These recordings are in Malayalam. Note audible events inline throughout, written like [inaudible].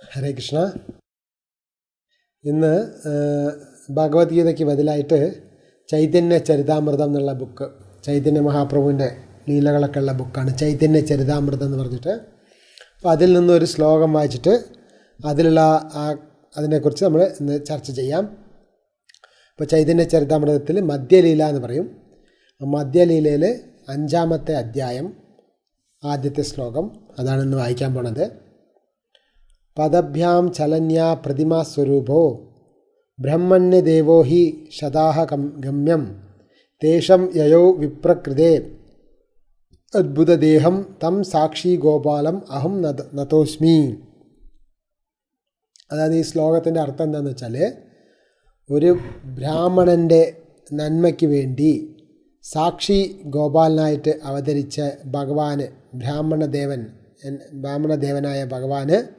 ഹരേ കൃഷ്ണ. ഇന്ന് ഭഗവത്ഗീതയ്ക്ക് ബദലായിട്ട് ചൈതന്യ ചരിതാമൃതം എന്നുള്ള ബുക്ക് ചൈതന്യ മഹാപ്രഭുവിന്റെ ലീലകളൊക്കെ ഉള്ള ബുക്കാണ്. ചൈതന്യ ചരിതാമൃതം എന്ന് പറഞ്ഞിട്ട്. അപ്പോൾ അതിൽ നിന്നൊരു ശ്ലോകം വായിച്ചിട്ട് അതിലുള്ള ആ അതിനെക്കുറിച്ച് നമ്മൾ ഇന്ന് ചർച്ച ചെയ്യാം. ഇപ്പോൾ ചൈതന്യ ചരിതാമൃതത്തിൽ മദ്യലീല എന്ന് പറയും. മദ്യലീലയിൽ അഞ്ചാമത്തെ അധ്യായം ആദ്യത്തെ ശ്ലോകം അതാണ് ഇന്ന് വായിക്കാൻ പോണത്. പദഭ്യാം ചലന്യ പ്രതിമാസ്വരൂപോ ബ്രഹ്മണ്യദേവോ ഹി ശതാഹ ഗമ്യം. തേഷം യയോ വിപ്രകൃതേ. അദ്ഭുതദേഹം തം സാക്ഷി ഗോപാലം അഹം നത നതോസ്മി. അതായത് ഈ ശ്ലോകത്തിന്റെ അർത്ഥം എന്താണെന്ന് വെച്ചാൽ ഒരു ബ്രാഹ്മണന്റെ നന്മയ്ക്ക് വേണ്ടി സാക്ഷി ഗോപാലനായിട്ട് അവതരിച്ച ഭഗവാന് ബ്രാഹ്മണദേവൻ ബ്രാഹ്മണദേവനായ ഭഗവാന്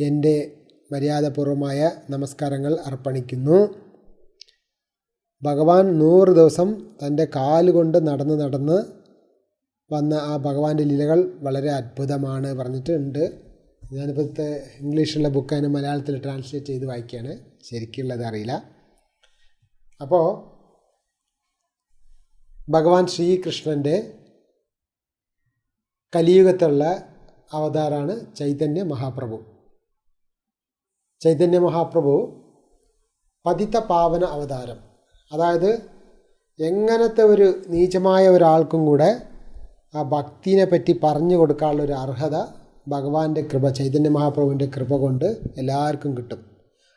എന്റെ മര്യാദപൂർവമായ നമസ്കാരങ്ങൾ അർപ്പണിക്കുന്നു. ഭഗവാൻ നൂറ് ദിവസം തന്റെ കാലുകൊണ്ട് നടന്ന് നടന്ന് വന്ന ആ ഭഗവാന്റെ ലീലകൾ വളരെ അത്ഭുതമാണ് പറഞ്ഞിട്ടുണ്ട്. ഞാനിപ്പോഴത്തെ ഇംഗ്ലീഷിലുള്ള ബുക്ക് അതിന് മലയാളത്തിൽ ട്രാൻസ്ലേറ്റ് ചെയ്ത് വായിക്കുകയാണ്. ശരിക്കുള്ളത് അറിയില്ല. അപ്പോൾ ഭഗവാൻ ശ്രീകൃഷ്ണന്റെ കലിയുഗത്തുള്ള അവതാറാണ് ചൈതന്യ മഹാപ്രഭു. ചൈതന്യ മഹാപ്രഭു പതിത പാവന അവതാരം. അതായത് എങ്ങനത്തെ ഒരു നീചമായ ഒരാൾക്കും കൂടെ ആ ഭക്തിനെ പറ്റി പറഞ്ഞു കൊടുക്കാനുള്ള ഒരു അർഹത ഭഗവാന്റെ കൃപ ചൈതന്യ മഹാപ്രഭുവിന്റെ കൃപ കൊണ്ട് എല്ലാവർക്കും കിട്ടും.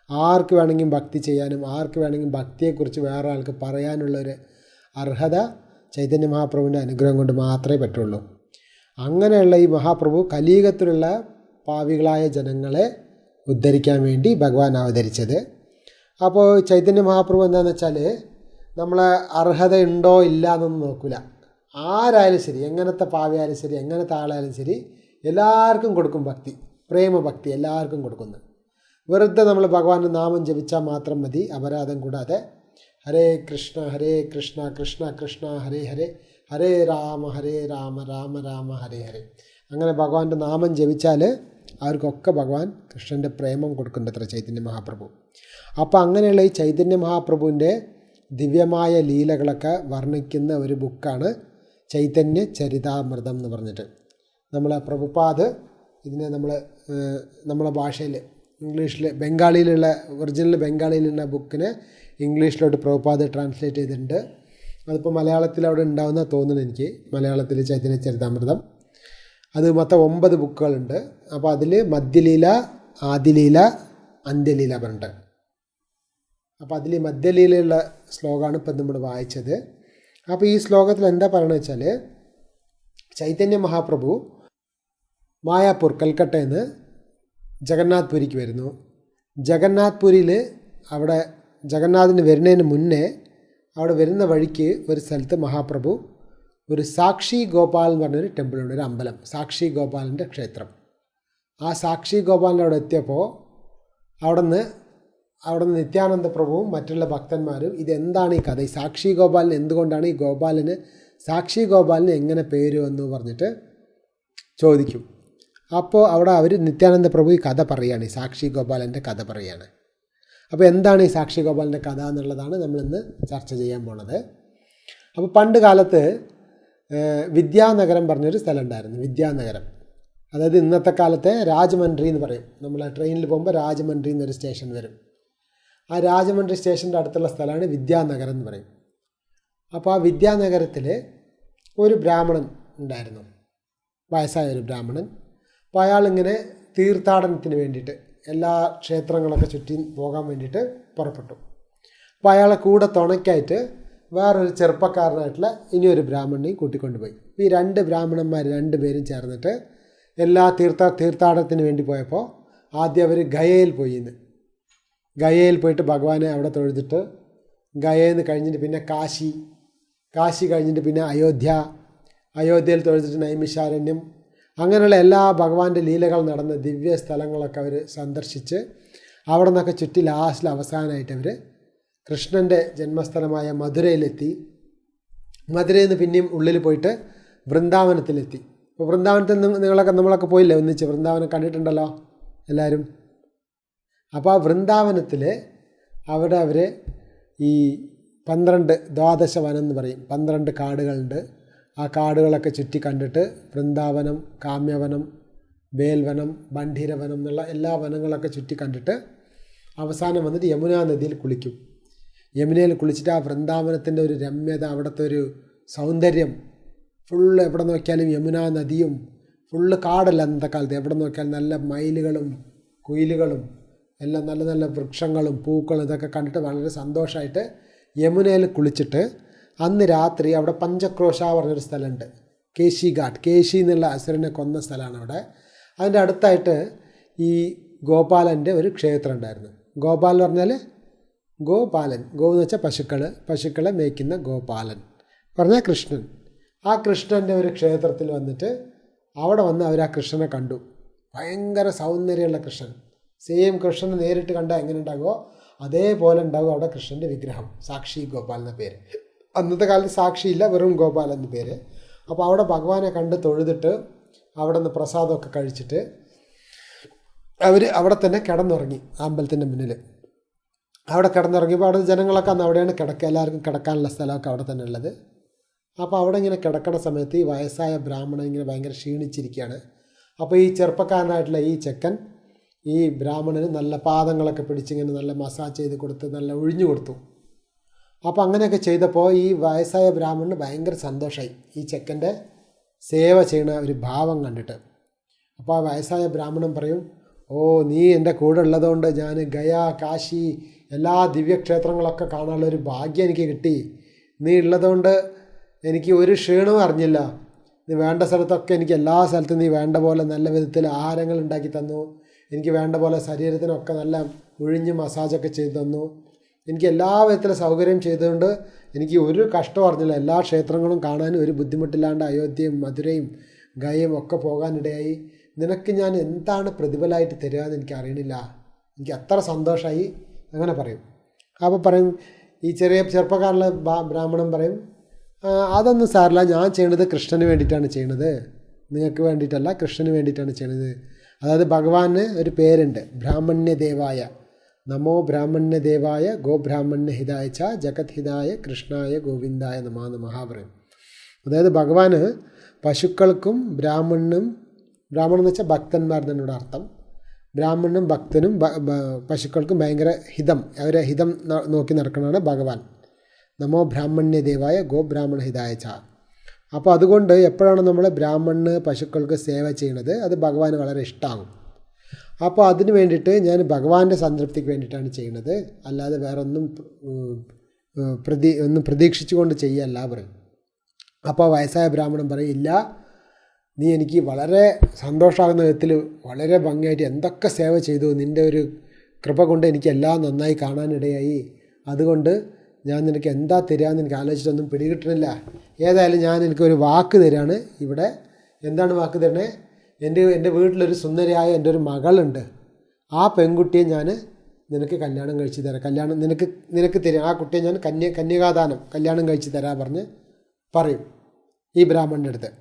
ആർക്ക് വേണമെങ്കിലും ഭക്തി ചെയ്യാനും ആർക്ക് വേണമെങ്കിലും ഭക്തിയെക്കുറിച്ച് വേറെ ആൾക്ക് പറയാനുള്ളൊരു അർഹത ചൈതന്യ മഹാപ്രഭുവിന്റെ അനുഗ്രഹം കൊണ്ട് മാത്രമേ പറ്റുള്ളൂ. അങ്ങനെയുള്ള ഈ മഹാപ്രഭു കലീകത്തിലുള്ള പാവികളായ ജനങ്ങളെ ഉദ്ധരിക്കാൻ വേണ്ടി ഭഗവാൻ അവതരിച്ചത്. അപ്പോൾ ചൈതന്യ മഹാപ്രഭു എന്താണെന്ന് വെച്ചാൽ നമ്മളെ അർഹത ഉണ്ടോ ഇല്ല എന്നൊന്നും നോക്കില്ല ആരായാലും ശരി എങ്ങനത്തെ പാവിയായാലും ശരി എങ്ങനത്തെ ആളായാലും ശരി എല്ലാവർക്കും കൊടുക്കും ഭക്തി പ്രേമഭക്തി എല്ലാവർക്കും കൊടുക്കുന്നു. വെറുതെ നമ്മൾ ഭഗവാന്റെ നാമം ജപിച്ചാൽ മാത്രം മതി അപരാധം കൂടാതെ ഹരേ കൃഷ്ണ ഹരേ കൃഷ്ണ കൃഷ്ണ കൃഷ്ണ ഹരേ ഹരേ ഹരേ രാമ ഹരേ രാമ രാമ രാമ ഹരേ ഹരേ. അങ്ങനെ ഭഗവാന്റെ നാമം ജപിച്ചാൽ അവർക്കൊക്കെ ഭഗവാൻ കൃഷ്ണന്റെ പ്രേമം കൊടുക്കുന്നത്ര ചൈതന്യ മഹാപ്രഭു? അപ്പോൾ അങ്ങനെയുള്ള ഈ ചൈതന്യ മഹാപ്രഭുവിന്റെ ദിവ്യമായ ലീലകളൊക്കെ വർണിക്കുന്ന ഒരു ബുക്കാണ് ചൈതന്യ ചരിതാമൃതം എന്ന് പറഞ്ഞിട്ട്. നമ്മൾ പ്രഭുപാദ് ഇതിനെ നമ്മൾ നമ്മളെ ഭാഷയിൽ ഇംഗ്ലീഷിൽ ബംഗാളിയിലുള്ള ഒറിജിനൽ ബംഗാളിയിലുള്ള ബുക്കിനെ ഇംഗ്ലീഷിലോട്ട് പ്രഭുപാദ് ട്രാൻസ്ലേറ്റ് ചെയ്തിട്ടുണ്ട്. അതിപ്പോൾ മലയാളത്തിൽ അവിടെ ഉണ്ടാവുന്ന തോന്നുന്നു എനിക്ക് മലയാളത്തിൽ ചൈതന്യ ചരിതാമൃതം. അത് മൊത്തം ഒമ്പത് ബുക്കുകളുണ്ട്. അപ്പോൾ അതിൽ മധ്യലീല ആദിലീല അന്ത്യലീല പറഞ്ഞിട്ട്. അപ്പോൾ അതിൽ മധ്യലീലയുള്ള ശ്ലോകമാണ് ഇപ്പം നമ്മൾ വായിച്ചത്. അപ്പോൾ ഈ ശ്ലോകത്തിൽ എന്താ പറയണത് വെച്ചാൽ ചൈതന്യ മഹാപ്രഭു മായാപൂർ കൽക്കട്ടയിൽ നിന്ന് ജഗന്നാഥ് പുരിക്ക് വരുന്നു. ജഗന്നാഥ് പുരിയിൽ അവിടെ ജഗന്നാഥിന് വരുന്നതിന് മുന്നേ അവിടെ വരുന്ന വഴിക്ക് ഒരു സ്ഥലത്ത് മഹാപ്രഭു ഒരു സാക്ഷി ഗോപാൽ എന്ന് പറഞ്ഞൊരു ടെമ്പിളുണ്ട് ഒരു അമ്പലം. സാക്ഷി ഗോപാലിന്റെ ക്ഷേത്രം. ആ സാക്ഷി ഗോപാലിന്റെ അവിടെ എത്തിയപ്പോൾ അവിടെ നിന്ന് അവിടെ നിന്ന് നിത്യാനന്ദ പ്രഭുവും മറ്റുള്ള ഭക്തന്മാരും ഇതെന്താണ് ഈ കഥ? ഈ സാക്ഷി ഗോപാലിന് എന്തുകൊണ്ടാണ് ഈ ഗോപാലിന് സാക്ഷി ഗോപാലിന് എങ്ങനെ പേര് വന്നു പറഞ്ഞിട്ട് ചോദിക്കും. അപ്പോൾ അവിടെ അവർ നിത്യാനന്ദ പ്രഭു ഈ കഥ പറയുകയാണ് ഈ സാക്ഷി ഗോപാലന്റെ കഥ പറയുകയാണ് അപ്പോൾ എന്താണ് ഈ സാക്ഷി ഗോപാലിന്റെ കഥ എന്നുള്ളതാണ് നമ്മളിന്ന് ചർച്ച ചെയ്യാൻ പോണത്. അപ്പോൾ പണ്ട് കാലത്ത് വിദ്യാനഗരം പറഞ്ഞൊരു സ്ഥലം ഉണ്ടായിരുന്നു വിദ്യാനഗരം. അതായത് ഇന്നത്തെ കാലത്തെ രാജമന്ത്രി എന്ന് പറയും. നമ്മൾ ട്രെയിനിൽ പോകുമ്പോൾ രാജമന്ത്രി എന്നൊരു സ്റ്റേഷൻ വരും. ആ രാജമന്ത്രി സ്റ്റേഷന്റെ അടുത്തുള്ള സ്ഥലമാണ് വിദ്യാനഗരം എന്ന് പറയും. അപ്പോൾ ആ വിദ്യാനഗരത്തിൽ ഒരു ബ്രാഹ്മണൻ ഉണ്ടായിരുന്നു. വയസ്സായ ഒരു ബ്രാഹ്മണൻ. അപ്പോൾ അയാളിങ്ങനെ തീർത്ഥാടനത്തിന് വേണ്ടിയിട്ട് എല്ലാ ക്ഷേത്രങ്ങളൊക്കെ ചുറ്റി പോകാൻ വേണ്ടിയിട്ട് പുറപ്പെട്ടു. അപ്പോൾ അയാളെ കൂടെ തുണയ്ക്കായിട്ട് വേറൊരു ചെറുപ്പക്കാരനായിട്ടുള്ള ഇനിയൊരു ബ്രാഹ്മണനെയും കൂട്ടിക്കൊണ്ടുപോയി. ഈ രണ്ട് ബ്രാഹ്മണന്മാർ രണ്ട് പേരും ചേർന്നിട്ട് എല്ലാ തീർത്ഥ തീർത്ഥാടനത്തിന് വേണ്ടി പോയപ്പോൾ ആദ്യം അവർ ഗയയിൽ പോയി ഇന്ന്. ഗയയിൽ പോയിട്ട് ഭഗവാനെ അവിടെ തൊഴുതിട്ട് ഗയയിൽ നിന്ന് കഴിഞ്ഞിട്ട് പിന്നെ കാശി കാശി കഴിഞ്ഞിട്ട് പിന്നെ അയോധ്യ അയോധ്യയിൽ തൊഴുതിട്ട് നൈമിഷാരണ്യം അങ്ങനെയുള്ള എല്ലാ ഭഗവാന്റെ ലീലകൾ നടന്ന ദിവ്യ സ്ഥലങ്ങളൊക്കെ അവർ സന്ദർശിച്ച് അവിടെ നിന്നൊക്കെ ചുറ്റി ലാസ്റ്റിൽ അവസാനമായിട്ട് അവർ കൃഷ്ണന്റെ ജന്മസ്ഥലമായ മധുരയിലെത്തി. മധുരയിൽ നിന്ന് പിന്നെയും ഉള്ളിൽ പോയിട്ട് വൃന്ദാവനത്തിലെത്തി. അപ്പോൾ വൃന്ദാവനത്തിൽ നിങ്ങളൊക്കെ നമ്മളൊക്കെ പോയില്ലേ ഒന്നിച്ച്? വൃന്ദാവനം കണ്ടിട്ടുണ്ടല്ലോ എല്ലാവരും അപ്പോൾ ആ വൃന്ദാവനത്തിൽ അവിടെ അവർ ഈ പന്ത്രണ്ട് ദ്വാദശ വനം എന്ന് പറയും. പന്ത്രണ്ട് കാടുകളുണ്ട്. ആ കാടുകളൊക്കെ ചുറ്റി കണ്ടിട്ട് വൃന്ദാവനം കാമ്യവനം വേൽവനം ബണ്ഠീരവനം എന്നുള്ള എല്ലാ വനങ്ങളൊക്കെ ചുറ്റി കണ്ടിട്ട് അവസാനം വന്നിട്ട് യമുനാ നദിയിൽ കുളിക്കും. യമുനയിൽ കുളിച്ചിട്ട് ആ വൃന്ദാവനത്തിന്റെ ഒരു രമ്യത അവിടുത്തെ ഒരു സൗന്ദര്യം. ഫുള്ള് എവിടെ നോക്കിയാലും യമുനാ നദിയും ഫുള്ള് കാടല്ല അന്നത്തെ കാലത്ത് എവിടെ നോക്കിയാലും നല്ല മയിലുകളും കുയിലുകളും എല്ലാം നല്ല നല്ല വൃക്ഷങ്ങളും പൂക്കളും ഇതൊക്കെ കണ്ടിട്ട് വളരെ സന്തോഷമായിട്ട് യമുനയിൽ കുളിച്ചിട്ട് അന്ന് രാത്രി അവിടെ പഞ്ചക്രോശ പറഞ്ഞൊരു സ്ഥലമുണ്ട്. കേശി ഘാട്ട് കേശി എന്നുള്ള അസുരനെ കൊന്ന സ്ഥലമാണ് അവിടെ. അതിന്റെ അടുത്തായിട്ട് ഈ ഗോപാലന്റെ ഒരു ക്ഷേത്രം ഉണ്ടായിരുന്നു. ഗോപാൽ എന്ന് പറഞ്ഞാൽ ഗോപാലൻ ഗോ എന്ന് വെച്ചാൽ പശുക്കൾ പശുക്കളെ മേയ്ക്കുന്ന ഗോപാലൻ. പറഞ്ഞാൽ കൃഷ്ണൻ. ആ കൃഷ്ണന്റെ ഒരു ക്ഷേത്രത്തിൽ വന്നിട്ട് അവിടെ വന്ന് അവർ ആ കൃഷ്ണനെ കണ്ടു. ഭയങ്കര സൗന്ദര്യമുള്ള കൃഷ്ണൻ. സെയിം കൃഷ്ണനെ നേരിട്ട് കണ്ടാൽ എങ്ങനെ ഉണ്ടാകുമോ അതേപോലെ ഉണ്ടാകും അവിടെ കൃഷ്ണന്റെ വിഗ്രഹം. സാക്ഷി ഗോപാൽ എന്ന പേര്. അന്നത്തെ കാലത്ത് സാക്ഷിയില്ല വെറും ഗോപാൽ എന്ന പേര്. അപ്പോൾ അവിടെ ഭഗവാനെ കണ്ട് തൊഴുതിട്ട് അവിടെ നിന്ന് പ്രസാദമൊക്കെ കഴിച്ചിട്ട് അവർ അവിടെ തന്നെ കിടന്നുറങ്ങി അമ്പലത്തിന്റെ മുന്നിൽ അവിടെ കിടന്നിറങ്ങിയപ്പോൾ അവിടെ ജനങ്ങളൊക്കെ അന്ന് അവിടെയാണ് കിടക്കുക. എല്ലാവർക്കും കിടക്കാനുള്ള സ്ഥലമൊക്കെ അവിടെ തന്നെ ഉള്ളത്. അപ്പോൾ അവിടെ ഇങ്ങനെ കിടക്കണ സമയത്ത് ഈ വയസ്സായ ബ്രാഹ്മണൻ ഇങ്ങനെ ഭയങ്കര ക്ഷീണിച്ചിരിക്കുകയാണ്. അപ്പോൾ ഈ ചെറുപ്പക്കാരനായിട്ടുള്ള ഈ ചെക്കൻ ഈ ബ്രാഹ്മണന് നല്ല പാദങ്ങളൊക്കെ പിടിച്ചിങ്ങനെ നല്ല മസാജ് ചെയ്ത് കൊടുത്ത് നല്ല ഒഴിഞ്ഞു കൊടുത്തു. അപ്പോൾ അങ്ങനെയൊക്കെ ചെയ്തപ്പോൾ ഈ വയസ്സായ ബ്രാഹ്മണന് ഭയങ്കര സന്തോഷമായി ഈ ചെക്കന്റെ സേവ ചെയ്യണ ഒരു ഭാവം കണ്ടിട്ട്. അപ്പോൾ ആ വയസ്സായ ബ്രാഹ്മണൻ പറയും ഓ നീ എന്റെ കൂടെ ഉള്ളതുകൊണ്ട് ഞാൻ ഗയ കാശി എല്ലാ ദിവ്യക്ഷേത്രങ്ങളൊക്കെ കാണാനുള്ള ഒരു ഭാഗ്യം എനിക്ക് കിട്ടി. നീ ഉള്ളതുകൊണ്ട് എനിക്ക് ഒരു ക്ഷീണവും അറിഞ്ഞില്ല. നീ വേണ്ട സ്ഥലത്തൊക്കെ എനിക്ക് എല്ലാ സ്ഥലത്തും നീ വേണ്ട പോലെ നല്ല വിധത്തിൽ ആഹാരങ്ങൾ ഉണ്ടാക്കി തന്നു. എനിക്ക് വേണ്ട പോലെ ശരീരത്തിനൊക്കെ നല്ല ഒഴിഞ്ഞ് മസാജൊക്കെ ചെയ്തു തന്നു. എനിക്ക് എല്ലാ വിധത്തിലും സൗകര്യം ചെയ്തുകൊണ്ട് എനിക്ക് ഒരു കഷ്ടം അറിഞ്ഞില്ല. എല്ലാ ക്ഷേത്രങ്ങളും കാണാനും ഒരു ബുദ്ധിമുട്ടില്ലാണ്ട് അയോധ്യയും മധുരയും ഗയയും ഒക്കെ പോകാനിടയായി. നിനക്ക് ഞാൻ എന്താണ് പ്രതിഫലമായിട്ട് തരിക എന്ന് എനിക്ക് അറിയണില്ല എനിക്ക് അത്ര സന്തോഷമായി അങ്ങനെ പറയും. അപ്പോൾ പറയും ഈ ചെറിയ ചെറുപ്പക്കാരിലെ ബ്രാഹ്മണൻ പറയും അതൊന്നും സാറില്ല ഞാൻ ചെയ്യണത് കൃഷ്ണന് വേണ്ടിയിട്ടാണ് ചെയ്യണത്. നിങ്ങൾക്ക് വേണ്ടിയിട്ടല്ല കൃഷ്ണന് വേണ്ടിയിട്ടാണ് ചെയ്യണത്. അതായത് ഭഗവാന് ഒരു പേരുണ്ട് ബ്രാഹ്മണ്യ ദേവായ നമോ ബ്രാഹ്മണ്യ ദേവായ ഗോബ്രാഹ്മണ്യ ഹിതായ ച ജഗത് ഹിതായ കൃഷ്ണായ ഗോവിന്ദായ നമാ പറയും. അതായത് ഭഗവാന് പശുക്കൾക്കും ബ്രാഹ്മണനും ബ്രാഹ്മണൻ എന്ന് വെച്ചാൽ ഭക്തന്മാർ തന്നെയുടെ അർത്ഥം. ബ്രാഹ്മണനും ഭക്തനും പശുക്കൾക്കും ഭയങ്കര ഹിതം. അവരെ ഹിതം നോക്കി നടക്കണമാണ് ഭഗവാൻ. നമോ ബ്രാഹ്മണ്യ ദേവായ ഗോ ബ്രാഹ്മണ ഹിതായ ച. അപ്പോൾ അതുകൊണ്ട് എപ്പോഴാണ് നമ്മൾ ബ്രാഹ്മണന് പശുക്കൾക്ക് സേവ ചെയ്യണത്? അത് ഭഗവാന് വളരെ ഇഷ്ടമാകും അപ്പോൾ അതിന് വേണ്ടിയിട്ട് ഞാൻ ഭഗവാന്റെ സംതൃപ്തിക്ക് വേണ്ടിയിട്ടാണ് ചെയ്യുന്നത് അല്ലാതെ വേറെ ഒന്നും പ്രതി ഒന്നും പ്രതീക്ഷിച്ചുകൊണ്ട് ചെയ്യല്ല പറയും അപ്പോൾ വയസ്സായ ബ്രാഹ്മണൻ പറയും ഇല്ല നീ എനിക്ക് വളരെ സന്തോഷമാകുന്ന വിധത്തിൽ വളരെ ഭംഗിയായിട്ട് എന്തൊക്കെ സേവ ചെയ്തു നിന്റെ ഒരു കൃപ കൊണ്ട് എനിക്ക് എല്ലാം നന്നായി കാണാനിടയായി. അതുകൊണ്ട് ഞാൻ നിനക്ക് എന്താ തരാമെന്ന് എനിക്ക് ആലോചിച്ചിട്ടൊന്നും പിടികിട്ടണില്ല ഏതായാലും ഞാൻ എനിക്കൊരു വാക്ക് തരാണ് ഇവിടെ. എന്താണ് വാക്ക് തരണേ? എന്റെ എന്റെ വീട്ടിലൊരു സുന്ദരിയായ എന്റെ ഒരു മകളുണ്ട്. ആ പെൺകുട്ടിയെ ഞാൻ നിനക്ക് കല്യാണം കഴിച്ച് തരാം. കല്യാണം നിനക്ക് നിനക്ക് തരാം ആ കുട്ടിയെ ഞാൻ കന്യ കന്യകാദാനം കല്യാണം കഴിച്ച് തരാം പറഞ്ഞ് പറയും ഈ ബ്രാഹ്മണന്റെ അടുത്ത്.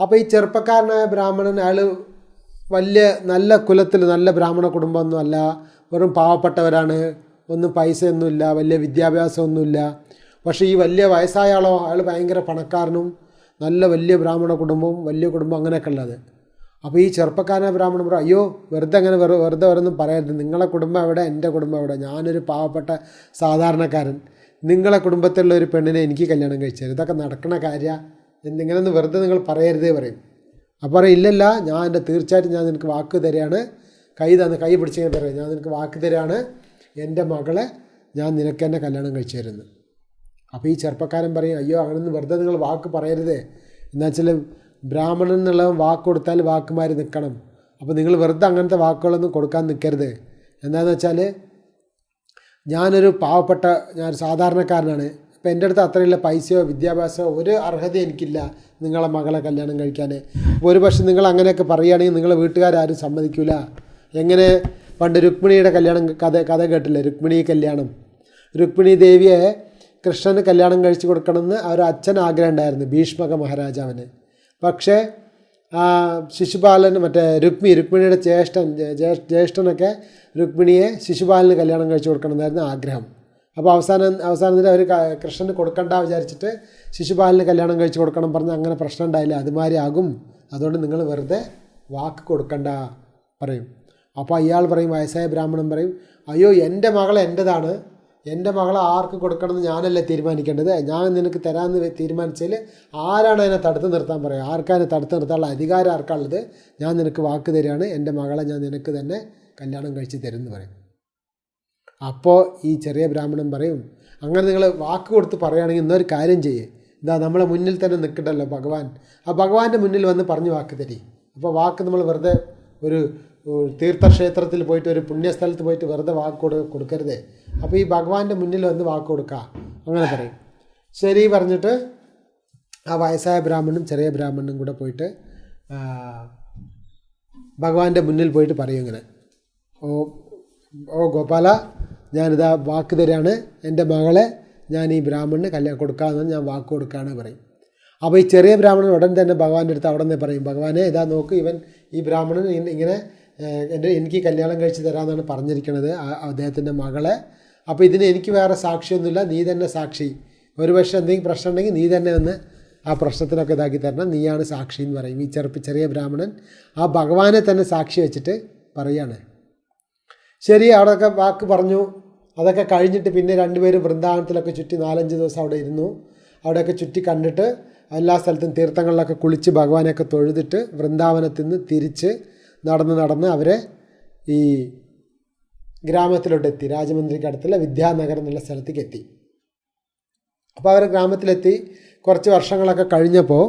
അപ്പോൾ ഈ ചെറുപ്പക്കാരനായ ബ്രാഹ്മണൻ അയാൾ വലിയ നല്ല കുലത്തിൽ നല്ല ബ്രാഹ്മണ കുടുംബമൊന്നും അല്ല. വെറും പാവപ്പെട്ടവരാണ്. ഒന്നും പൈസയൊന്നുമില്ല. വലിയ വിദ്യാഭ്യാസമൊന്നുമില്ല. പക്ഷേ ഈ വലിയ വയസ്സായ ആളോ അയാൾ ഭയങ്കര പണക്കാരനും നല്ല വലിയ ബ്രാഹ്മണ കുടുംബവും വലിയ കുടുംബം അങ്ങനെയൊക്കെ ഉള്ളത്. അപ്പോൾ ഈ ചെറുപ്പക്കാരനായ ബ്രാഹ്മണൻ പറയും അയ്യോ വെറുതെ അങ്ങനെ വെറു വെറുതെ വരൊന്നും പറയരുത്. നിങ്ങളെ കുടുംബം എവിടെ? എന്റെ കുടുംബം എവിടെ? ഞാനൊരു പാവപ്പെട്ട സാധാരണക്കാരൻ. നിങ്ങളെ കുടുംബത്തിലുള്ള ഒരു പെണ്ണിനെ എനിക്ക് കല്യാണം കഴിച്ചു ഇതൊക്കെ നടക്കണ കാര്യ. എന്തിങ്ങനെയൊന്നും വെറുതെ നിങ്ങൾ പറയരുതേ പറയും. അപ്പോൾ പറയും ഇല്ലല്ല ഞാൻ എന്റെ തീർച്ചയായിട്ടും ഞാൻ നിനക്ക് വാക്ക് തരികയാണ്. കൈ തന്ന് കൈ പിടിച്ചിങ്ങനെ പറയും ഞാൻ നിനക്ക് വാക്ക് തരികയാണ്. എന്റെ മകളെ ഞാൻ നിനക്ക് തന്നെ കല്യാണം കഴിച്ചു തരുന്നു. അപ്പോൾ ഈ ചെറുപ്പക്കാരൻ പറയും അയ്യോ അങ്ങനെയൊന്നും വെറുതെ നിങ്ങൾ വാക്ക് പറയരുതേ. എന്താ വെച്ചാൽ ബ്രാഹ്മണൻ എന്നുള്ള വാക്ക് കൊടുത്താൽ വാക്കുമാർ നിൽക്കണം. അപ്പോൾ നിങ്ങൾ വെറുതെ അങ്ങനത്തെ വാക്കുകളൊന്നും കൊടുക്കാൻ നിൽക്കരുത്. എന്താണെന്ന് വെച്ചാൽ ഞാനൊരു പാവപ്പെട്ട ഞാൻ സാധാരണക്കാരനാണ്. അപ്പോൾ എന്റെ അടുത്ത് അത്രയുള്ള പൈസയോ വിദ്യാഭ്യാസമോ ഒരു അർഹത എനിക്കില്ല നിങ്ങളെ മകളെ കല്യാണം കഴിക്കാൻ ഒരു പക്ഷേ നിങ്ങൾ അങ്ങനെയൊക്കെ പറയുകയാണെങ്കിൽ നിങ്ങളെ വീട്ടുകാരും സമ്മതിക്കില്ല എങ്ങനെ? പണ്ട് രുക്മിണിയുടെ കല്യാണം കഥ കഥ കേട്ടില്ലേ? രുക്മിണി കല്യാണം. രുക്മിണി ദേവിയെ കൃഷ്ണന് കല്യാണം കഴിച്ചു കൊടുക്കണമെന്ന് അവർ അച്ഛൻ ആഗ്രഹം ഉണ്ടായിരുന്നു ഭീഷ്മക മഹാരാജാവിന്. പക്ഷേ ശിശുപാലൻ മറ്റേ രുക്മി രുക്മിണിയുടെ ജ്യേഷ്ഠൻ ജ്യേഷ്ഠനൊക്കെ രുക്മിണിയെ ശിശുപാലന് കല്യാണം കഴിച്ചു കൊടുക്കണമെന്നായിരുന്നു ആഗ്രഹം. അപ്പോൾ അവസാനം അവസാനത്തിൽ അവർ കൃഷ്ണന് കൊടുക്കണ്ട വിചാരിച്ചിട്ട് ശിശുപാലിന് കല്യാണം കഴിച്ച് കൊടുക്കണം പറഞ്ഞ് അങ്ങനെ പ്രശ്നം ഉണ്ടായില്ല. അതുമാതിരി ആകും. അതുകൊണ്ട് നിങ്ങൾ വെറുതെ വാക്ക് കൊടുക്കണ്ട പറയും. അപ്പോൾ അയാൾ പറയും വയസ്സായ ബ്രാഹ്മണൻ പറയും അയ്യോ എന്റെ മകൾ എന്റെതാണ് എന്റെ മകളെ ആർക്ക് കൊടുക്കണമെന്ന് ഞാനല്ലേ തീരുമാനിക്കേണ്ടത്? ഞാൻ നിനക്ക് തരാമെന്ന് തീരുമാനിച്ചതിൽ ആരാണ് അതിനെ തടുത്ത് നിർത്താൻ പറയുക ആർക്കാനെ തടുത്ത് നിർത്താനുള്ള അധികാരം ആർക്കാണുള്ളത് ഞാൻ നിനക്ക് വാക്ക് തരികയാണ്. എന്റെ മകളെ ഞാൻ നിനക്ക് തന്നെ കല്യാണം കഴിച്ച് തരുമെന്ന് പറയും. അപ്പോൾ ഈ ചെറിയ ബ്രാഹ്മണൻ പറയും അങ്ങനെ നിങ്ങൾ വാക്ക് കൊടുത്ത് പറയുകയാണെങ്കിൽ ഇന്നൊരു കാര്യം ചെയ്യേ. ഇതാ നമ്മളെ മുന്നിൽ തന്നെ നിൽക്കണ്ടല്ലോ ഭഗവാൻ. ആ ഭഗവാന്റെ മുന്നിൽ വന്ന് പറഞ്ഞു വാക്ക് തരി. അപ്പോൾ വാക്ക് നമ്മൾ വെറുതെ ഒരു തീർത്ഥക്ഷേത്രത്തിൽ പോയിട്ട് ഒരു പുണ്യസ്ഥലത്ത് പോയിട്ട് വെറുതെ വാക്ക് കൊടു കൊടുക്കരുതേ. അപ്പോൾ ഈ ഭഗവാന്റെ മുന്നിൽ വന്ന് വാക്ക് കൊടുക്കുക അങ്ങനെ പറയും. ശരി പറഞ്ഞിട്ട് ആ വയസ്സായ ബ്രാഹ്മണനും ചെറിയ ബ്രാഹ്മണനും കൂടെ പോയിട്ട് ഭഗവാന്റെ മുന്നിൽ പോയിട്ട് പറയും ഇങ്ങനെ. ഓ ഓ ഗോപാല ഞാനിതാ വാക്ക് തരാണ്. എന്റെ മകളെ ഞാൻ ഈ ബ്രാഹ്മണന് കല്യാണം കൊടുക്കാമെന്ന് ഞാൻ വാക്ക് കൊടുക്കുകയാണ് പറയും. അപ്പോൾ ഈ ചെറിയ ബ്രാഹ്മണൻ ഉടൻ തന്നെ ഭഗവാന്റെ അടുത്ത് അവിടെ നിന്ന് പറയും ഭഗവാനെ ഇതാ നോക്ക് ഇവൻ ഈ ബ്രാഹ്മണൻ ഇങ്ങനെ- എന്റെ എനിക്ക് കല്യാണം കഴിച്ച് തരാമെന്നാണ് പറഞ്ഞിരിക്കുന്നത് അദ്ദേഹത്തിന്റെ മകളെ. അപ്പോൾ ഇതിന് എനിക്ക് വേറെ സാക്ഷിയൊന്നുമില്ല നീ തന്നെ സാക്ഷി. ഒരു പക്ഷേ എന്തെങ്കിലും പ്രശ്നം ഉണ്ടെങ്കിൽ നീ തന്നെ ഒന്ന് ആ പ്രശ്നത്തിനൊക്കെ ഇതാക്കി തരണം. നീയാണ് സാക്ഷി എന്ന് പറയും ഈ ചെറുപ്പ ചെറിയ ബ്രാഹ്മണൻ. ആ ഭഗവാനെ തന്നെ സാക്ഷി വെച്ചിട്ട് പറയാണ്. ശരി അവിടെയൊക്കെ വാക്ക് പറഞ്ഞു. അതൊക്കെ കഴിഞ്ഞിട്ട് പിന്നെ രണ്ടുപേരും വൃന്ദാവനത്തിലൊക്കെ ചുറ്റി നാലഞ്ച് ദിവസം അവിടെ ഇരുന്നു. അവിടെയൊക്കെ ചുറ്റി കണ്ടിട്ട് എല്ലാ സ്ഥലത്തും തീർത്ഥങ്ങളിലൊക്കെ കുളിച്ച് ഭഗവാനെയൊക്കെ തൊഴുതിട്ട് വൃന്ദാവനത്തിൽ നിന്ന് തിരിച്ച് നടന്ന് നടന്ന് അവരെ ഈ ഗ്രാമത്തിലോട്ട് എത്തി രാജമന്ത്രിക്ക് അടുത്തുള്ള വിദ്യാനഗർ എന്നുള്ള സ്ഥലത്തേക്ക് എത്തി. അപ്പോൾ അവർ ഗ്രാമത്തിലെത്തി. കുറച്ച് വർഷങ്ങളൊക്കെ കഴിഞ്ഞപ്പോൾ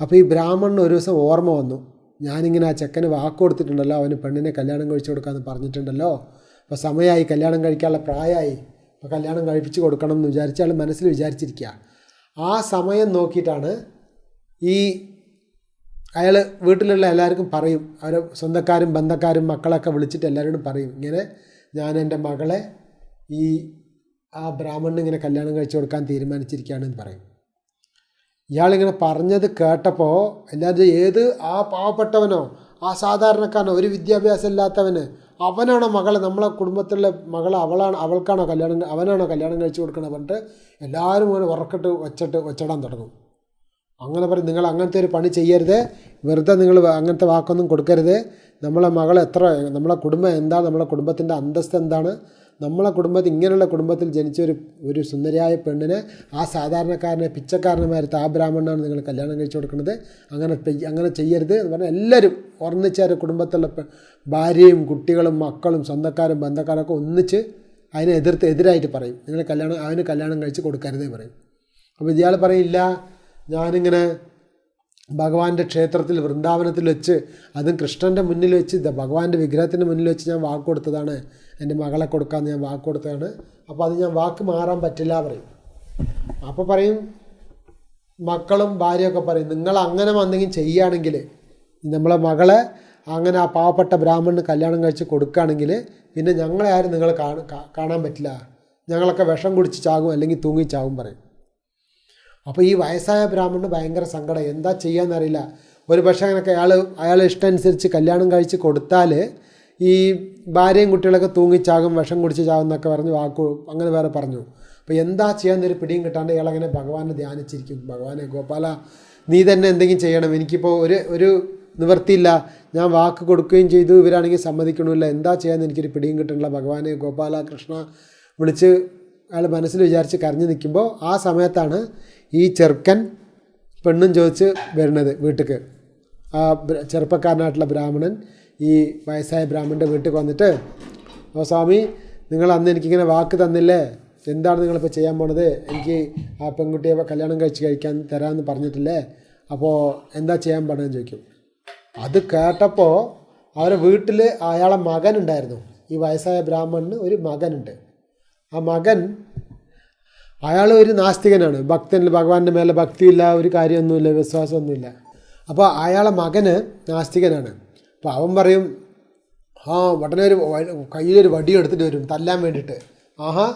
അപ്പോൾ ഈ ബ്രാഹ്മണന് ഒരു ദിവസം ഓർമ്മ വന്നു. ഞാനിങ്ങനെ ആ ചെക്കന് വാക്ക് കൊടുത്തിട്ടുണ്ടല്ലോ അവന് പെണ്ണിനെ കല്യാണം കഴിച്ചു കൊടുക്കാമെന്ന് പറഞ്ഞിട്ടുണ്ടല്ലോ. അപ്പോൾ സമയമായി കല്യാണം കഴിക്കാനുള്ള പ്രായമായി. അപ്പോൾ കല്യാണം കഴിപ്പിച്ച് കൊടുക്കണം എന്ന് വിചാരിച്ചാൽ മനസ്സിൽ വിചാരിച്ചിരിക്കുക ആ സമയം നോക്കിയിട്ടാണ് ഈ അയാൾ വീട്ടിലുള്ള എല്ലാവർക്കും പറയും അവരെ സ്വന്തക്കാരും ബന്ധക്കാരും മക്കളൊക്കെ വിളിച്ചിട്ട് എല്ലാവരോടും പറയും. ഇങ്ങനെ ഞാൻ എന്റെ മകളെ ഈ ആ ബ്രാഹ്മണന് ഇങ്ങനെ കല്യാണം കഴിച്ചു കൊടുക്കാൻ തീരുമാനിച്ചിരിക്കുകയാണെന്ന് പറയും. ഇയാളിങ്ങനെ പറഞ്ഞത് കേട്ടപ്പോൾ എല്ലാവരും ഏത് ആ പാവപ്പെട്ടവനോ ആ സാധാരണക്കാരനോ ഒരു വിദ്യാഭ്യാസം ഇല്ലാത്തവന് അവനാണോ മകളെ നമ്മളെ കുടുംബത്തിലെ മകളെ അവളാണ് അവൾക്കാണോ കല്യാണം അവനാണോ കല്യാണം കഴിച്ചു കൊടുക്കണത് പറഞ്ഞിട്ട് എല്ലാവരും ഇങ്ങനെ ഉറക്കിട്ട് വച്ചിട്ട് വച്ചിടാൻ തുടങ്ങും. അങ്ങനെ പറയും നിങ്ങൾ അങ്ങനത്തെ ഒരു പണി ചെയ്യരുത് വെറുതെ നിങ്ങൾ അങ്ങനത്തെ വാക്കൊന്നും കൊടുക്കരുത്. നമ്മളെ മകൾ എത്ര നമ്മളെ കുടുംബം എന്താ നമ്മളെ കുടുംബത്തിന്റെ അന്തസ്ത് എന്താണ് നമ്മളെ കുടുംബത്തിൽ ഇങ്ങനെയുള്ള കുടുംബത്തിൽ ജനിച്ച ഒരു ഒരു സുന്ദരിയായ പെണ്ണിനെ ആ സാധാരണക്കാരനെ പിച്ചക്കാരനുമാരത്ത് ആ ബ്രാഹ്മണനാണ് നിങ്ങൾ കല്യാണം കഴിച്ചു കൊടുക്കുന്നത്. അങ്ങനെ അങ്ങനെ ചെയ്യരുത് എന്ന് പറഞ്ഞാൽ എല്ലാവരും ഒന്നിച്ച കുടുംബത്തിലുള്ള ഭാര്യയും കുട്ടികളും മക്കളും സ്വന്തക്കാരും ബന്ധക്കാരൊക്കെ ഒന്നിച്ച് അതിനെ എതിർത്ത് എതിരായിട്ട് പറയും. നിങ്ങൾ കല്യാണം അവന് കല്യാണം കഴിച്ച് കൊടുക്കരുതേ പറയും. അപ്പോൾ ഇയാൾ പറയില്ല ഞാനിങ്ങനെ ഭഗവാന്റെ ക്ഷേത്രത്തിൽ വൃന്ദാവനത്തിൽ വെച്ച് അതും കൃഷ്ണന്റെ മുന്നിൽ വെച്ച് ഭഗവാന്റെ വിഗ്രഹത്തിന്റെ മുന്നിൽ വെച്ച് ഞാൻ വാക്ക് കൊടുത്തതാണ്. എന്റെ മകളെ കൊടുക്കാമെന്ന് ഞാൻ വാക്ക് കൊടുത്തതാണ്. അപ്പോൾ അത് ഞാൻ വാക്ക് മാറാൻ പറ്റില്ല പറയും. അപ്പോൾ പറയും മക്കളും ഭാര്യയൊക്കെ പറയും നിങ്ങൾ അങ്ങനെ എന്തെങ്കിലും ചെയ്യുകയാണെങ്കിൽ നമ്മളെ മകളെ അങ്ങനെ ആ പാവപ്പെട്ട ബ്രാഹ്മണന് കല്യാണം കഴിച്ച് കൊടുക്കുകയാണെങ്കിൽ പിന്നെ ഞങ്ങളെ ആരും നിങ്ങൾ കാണ- കാണാൻ പറ്റില്ല. ഞങ്ങളൊക്കെ വിഷം കുടിച്ച് ചാകും അല്ലെങ്കിൽ തൂങ്ങി ചാകും പറയും. അപ്പോൾ ഈ വയസ്സായ ബ്രാഹ്മണന് ഭയങ്കര സങ്കടം. എന്താ ചെയ്യാന്നറിയില്ല. ഒരു പക്ഷേ അങ്ങനെയൊക്കെ അയാൾ അയാളെ ഇഷ്ടമനുസരിച്ച് കല്യാണം കഴിച്ച് കൊടുത്താൽ ഈ ഭാര്യയും കുട്ടികളൊക്കെ തൂങ്ങിച്ചാകും വിഷം കുടിച്ച് ചാകും എന്നൊക്കെ പറഞ്ഞ് വാക്കു അങ്ങനെ വേറെ പറഞ്ഞു. അപ്പോൾ എന്താ ചെയ്യാന്നൊരു പിടിയും കിട്ടാണ്ട് ഇയാൾ അങ്ങനെ ഭഗവാനെ ധ്യാനിച്ചിരിക്കും. ഭഗവാനെ ഗോപാല നീ തന്നെ എന്തെങ്കിലും ചെയ്യണം. എനിക്കിപ്പോൾ ഒരു ഒരു നിവൃത്തിയില്ല. ഞാൻ വാക്ക് കൊടുക്കുകയും ചെയ്തു. ഇവരാണെങ്കിൽ സമ്മതിക്കണമില്ല. എന്താ ചെയ്യാന്ന് എനിക്കൊരു പിടിയും കിട്ടണില്ല. ഭഗവാനെ ഗോപാല കൃഷ്ണ വിളിച്ച് അയാൾ മനസ്സിൽ വിചാരിച്ച് കരഞ്ഞു നിൽക്കുമ്പോൾ ആ സമയത്താണ് ഈ ചെറുക്കൻ പെണ്ണും ചോദിച്ച് വരുന്നത് വീട്ടിക്ക്. ആ ചെറുപ്പക്കാരനായിട്ടുള്ള ബ്രാഹ്മണൻ ഈ വയസ്സായ ബ്രാഹ്മണന്റെ വീട്ടിൽ വന്നിട്ട് ഓ സ്വാമി നിങ്ങൾ അന്ന് എനിക്കിങ്ങനെ വാക്ക് തന്നില്ലേ? എന്താണ് നിങ്ങളിപ്പോൾ ചെയ്യാൻ പോണത്? എനിക്ക് ആ പെൺകുട്ടിയെ കല്യാണം കഴിച്ച് കഴിക്കാൻ തരാമെന്ന് പറഞ്ഞിട്ടില്ലേ? അപ്പോൾ എന്താ ചെയ്യാൻ പാടെന്ന് ചോദിക്കും. അത് കേട്ടപ്പോൾ അവരെ വീട്ടിൽ അയാളെ മകനുണ്ടായിരുന്നു ഈ വയസ്സായ ബ്രാഹ്മണന് ഒരു മകനുണ്ട്. ആ മകൻ അയാൾ ഒരു നാസ്തികനാണ്. ഭക്തൻ ഭഗവാന്റെ മേലെ ഭക്തിയില്ല ഒരു കാര്യമൊന്നുമില്ല വിശ്വാസമൊന്നുമില്ല. അപ്പോൾ അയാളെ മകന് നാസ്തികനാണ്. അപ്പോൾ അവൻ പറയും ആ ഉടനെ ഒരു കയ്യിലൊരു വടി എടുത്തിട്ട് വരും തല്ലാൻ വേണ്ടിയിട്ട്. ആഹാ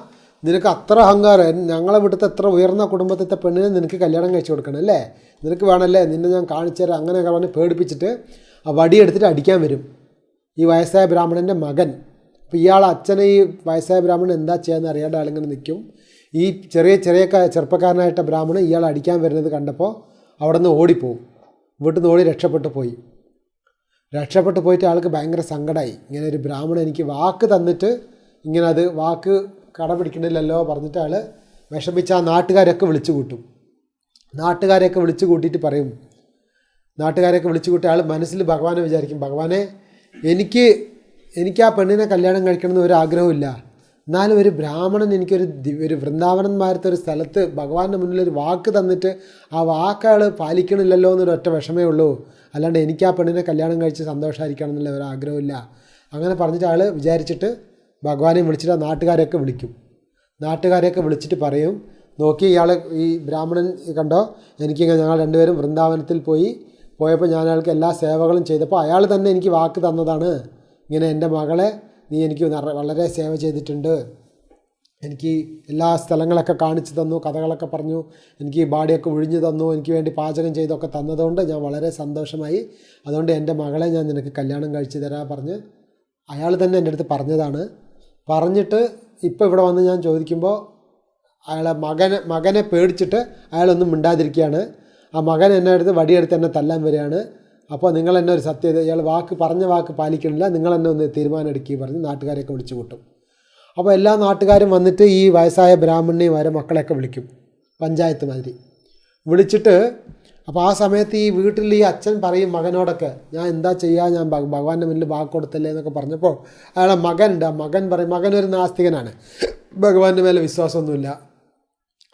നിനക്ക് അത്ര അഹങ്കാരം ഞങ്ങളെ വിടുത്തെ എത്ര ഉയർന്ന കുടുംബത്തിലത്തെ പെണ്ണിനെ നിനക്ക് കല്യാണം കഴിച്ചു കൊടുക്കണം അല്ലേ? നിനക്ക് വേണമല്ലേ നിന്നെ ഞാൻ കാണിച്ചു തരാം അങ്ങനെയൊക്കെ പറഞ്ഞ് പേടിപ്പിച്ചിട്ട് ആ വടിയെടുത്തിട്ട് അടിക്കാൻ വരും. ഈ വയസ്സായ ബ്രാഹ്മണന്റെ മകൻ. അപ്പോൾ ഇയാൾ അച്ഛനെ ഈ വയസ്സായ ബ്രാഹ്മണൻ എന്താ ചെയ്യാന്ന് അറിയാണ്ട് ആളിങ്ങനെ നിൽക്കും ഈ ചെറിയ ചെറിയ ചെറുപ്പക്കാരനായിട്ട ബ്രാഹ്മണൻ ഇയാൾ അടിക്കാൻ വരുന്നത് കണ്ടപ്പോൾ അവിടെ നിന്ന് ഓടിപ്പോവും വീട്ടിൽ നിന്ന് ഓടി രക്ഷപ്പെട്ടു പോയി. രക്ഷപ്പെട്ടു പോയിട്ട് ആൾക്ക് ഭയങ്കര സങ്കടമായി ഇങ്ങനെ ഒരു ബ്രാഹ്മണൻ എനിക്ക് വാക്ക് തന്നിട്ട് ഇങ്ങനെ അത് വാക്ക് കടപിടിക്കണില്ലല്ലോ പറഞ്ഞിട്ട് ആൾ വിഷമിച്ച് ആ നാട്ടുകാരൊക്കെ വിളിച്ചു കൂട്ടും. നാട്ടുകാരെയൊക്കെ വിളിച്ചു കൂട്ടിയിട്ട് പറയും. നാട്ടുകാരെയൊക്കെ വിളിച്ചു കൂട്ടി ആൾ മനസ്സിൽ ഭഗവാനെ വിചാരിക്കും. ഭഗവാനെ എനിക്ക് എനിക്ക് ആ പെണ്ണിനെ കല്യാണം കഴിക്കണമെന്ന് ഒരു ആഗ്രഹമില്ല എന്നാലും ഒരു ബ്രാഹ്മണൻ എനിക്കൊരു ഒരു ഒരു വൃന്ദാവനന്മാരത്തെ ഒരു സ്ഥലത്ത് ഭഗവാന്റെ മുന്നിൽ ഒരു വാക്ക് തന്നിട്ട് ആ വാക്കുകൾ പാലിക്കണില്ലല്ലോ എന്നൊരു ഒറ്റ വിഷമേ ഉള്ളൂ. അല്ലാണ്ട് എനിക്ക് ആ പെണ്ണിനെ കല്യാണം കഴിച്ച് സന്തോഷമായിരിക്കണം എന്നുള്ള ഒരു ആഗ്രഹമില്ല അങ്ങനെ പറഞ്ഞിട്ട് ആൾ വിചാരിച്ചിട്ട് ഭഗവാനെ വിളിച്ചിട്ട് നാട്ടുകാരെയൊക്കെ വിളിക്കും. നാട്ടുകാരെയൊക്കെ വിളിച്ചിട്ട് പറയും നോക്കി ഇയാൾ ഈ ബ്രാഹ്മണൻ കണ്ടോ? എനിക്ക് ഞങ്ങൾ രണ്ടുപേരും വൃന്ദാവനത്തിൽ പോയി പോയപ്പോൾ ഞാൻ അയാൾക്ക് എല്ലാ സേവകളും ചെയ്തപ്പോൾ അയാൾ തന്നെ എനിക്ക് വാക്ക് തന്നതാണ്. ഇങ്ങനെ എന്റെ മകളെ നീ എനിക്ക് വളരെ സേവ ചെയ്തിട്ടുണ്ട്. എനിക്ക് എല്ലാ സ്ഥലങ്ങളൊക്കെ കാണിച്ചു തന്നു കഥകളൊക്കെ പറഞ്ഞു എനിക്ക് ബാഡിയൊക്കെ ഒഴിഞ്ഞു തന്നു എനിക്ക് വേണ്ടി പാചകം ചെയ്തൊക്കെ തന്നതുകൊണ്ട് ഞാൻ വളരെ സന്തോഷമായി. അതുകൊണ്ട് എന്റെ മകളെ ഞാൻ നിനക്ക് കല്യാണം കഴിച്ചു തരാൻ പറഞ്ഞ് അയാൾ തന്നെ എന്റെ അടുത്ത് പറഞ്ഞതാണ്. പറഞ്ഞിട്ട് ഇപ്പോൾ ഇവിടെ വന്ന് ഞാൻ ചോദിക്കുമ്പോൾ അയാളെ മകനെ മകനെ പേടിച്ചിട്ട് അയാളൊന്നും മിണ്ടാതിരിക്കുകയാണ്. ആ മകൻ എന്നെ അടുത്ത് വടിയെടുത്ത് എന്നെ തല്ലാൻ വരികയാണ്. അപ്പോൾ നിങ്ങൾ എന്നെ ഒരു സത്യത ഇയാൾ വാക്ക് പറഞ്ഞ വാക്ക് പാലിക്കണില്ല നിങ്ങൾ എന്നെ ഒന്ന് തീരുമാനം എടുക്കുക പറഞ്ഞ് നാട്ടുകാരെയൊക്കെ വിളിച്ചു കൂട്ടും. അപ്പോൾ എല്ലാ നാട്ടുകാരും വന്നിട്ട് ഈ വയസ്സായ ബ്രാഹ്മണനെയും വരെ മക്കളെയൊക്കെ വിളിക്കും പഞ്ചായത്ത് മാതിരി. വിളിച്ചിട്ട് അപ്പോൾ ആ സമയത്ത് ഈ വീട്ടിൽ ഈ അച്ഛൻ പറയും മകനോടൊക്കെ ഞാൻ എന്താ ചെയ്യുക ഞാൻ ഭഗ- ഭഗവാന്റെ മുന്നിൽ വാക്ക് കൊടുത്തല്ലേ? എന്നൊക്കെ പറഞ്ഞപ്പോൾ അയാളെ മകനുണ്ട്. ആ മകൻ പറയും മകൻ ഒരു നാസ്തികനാണ് ഭഗവാന്റെ മേലെ വിശ്വാസമൊന്നുമില്ല.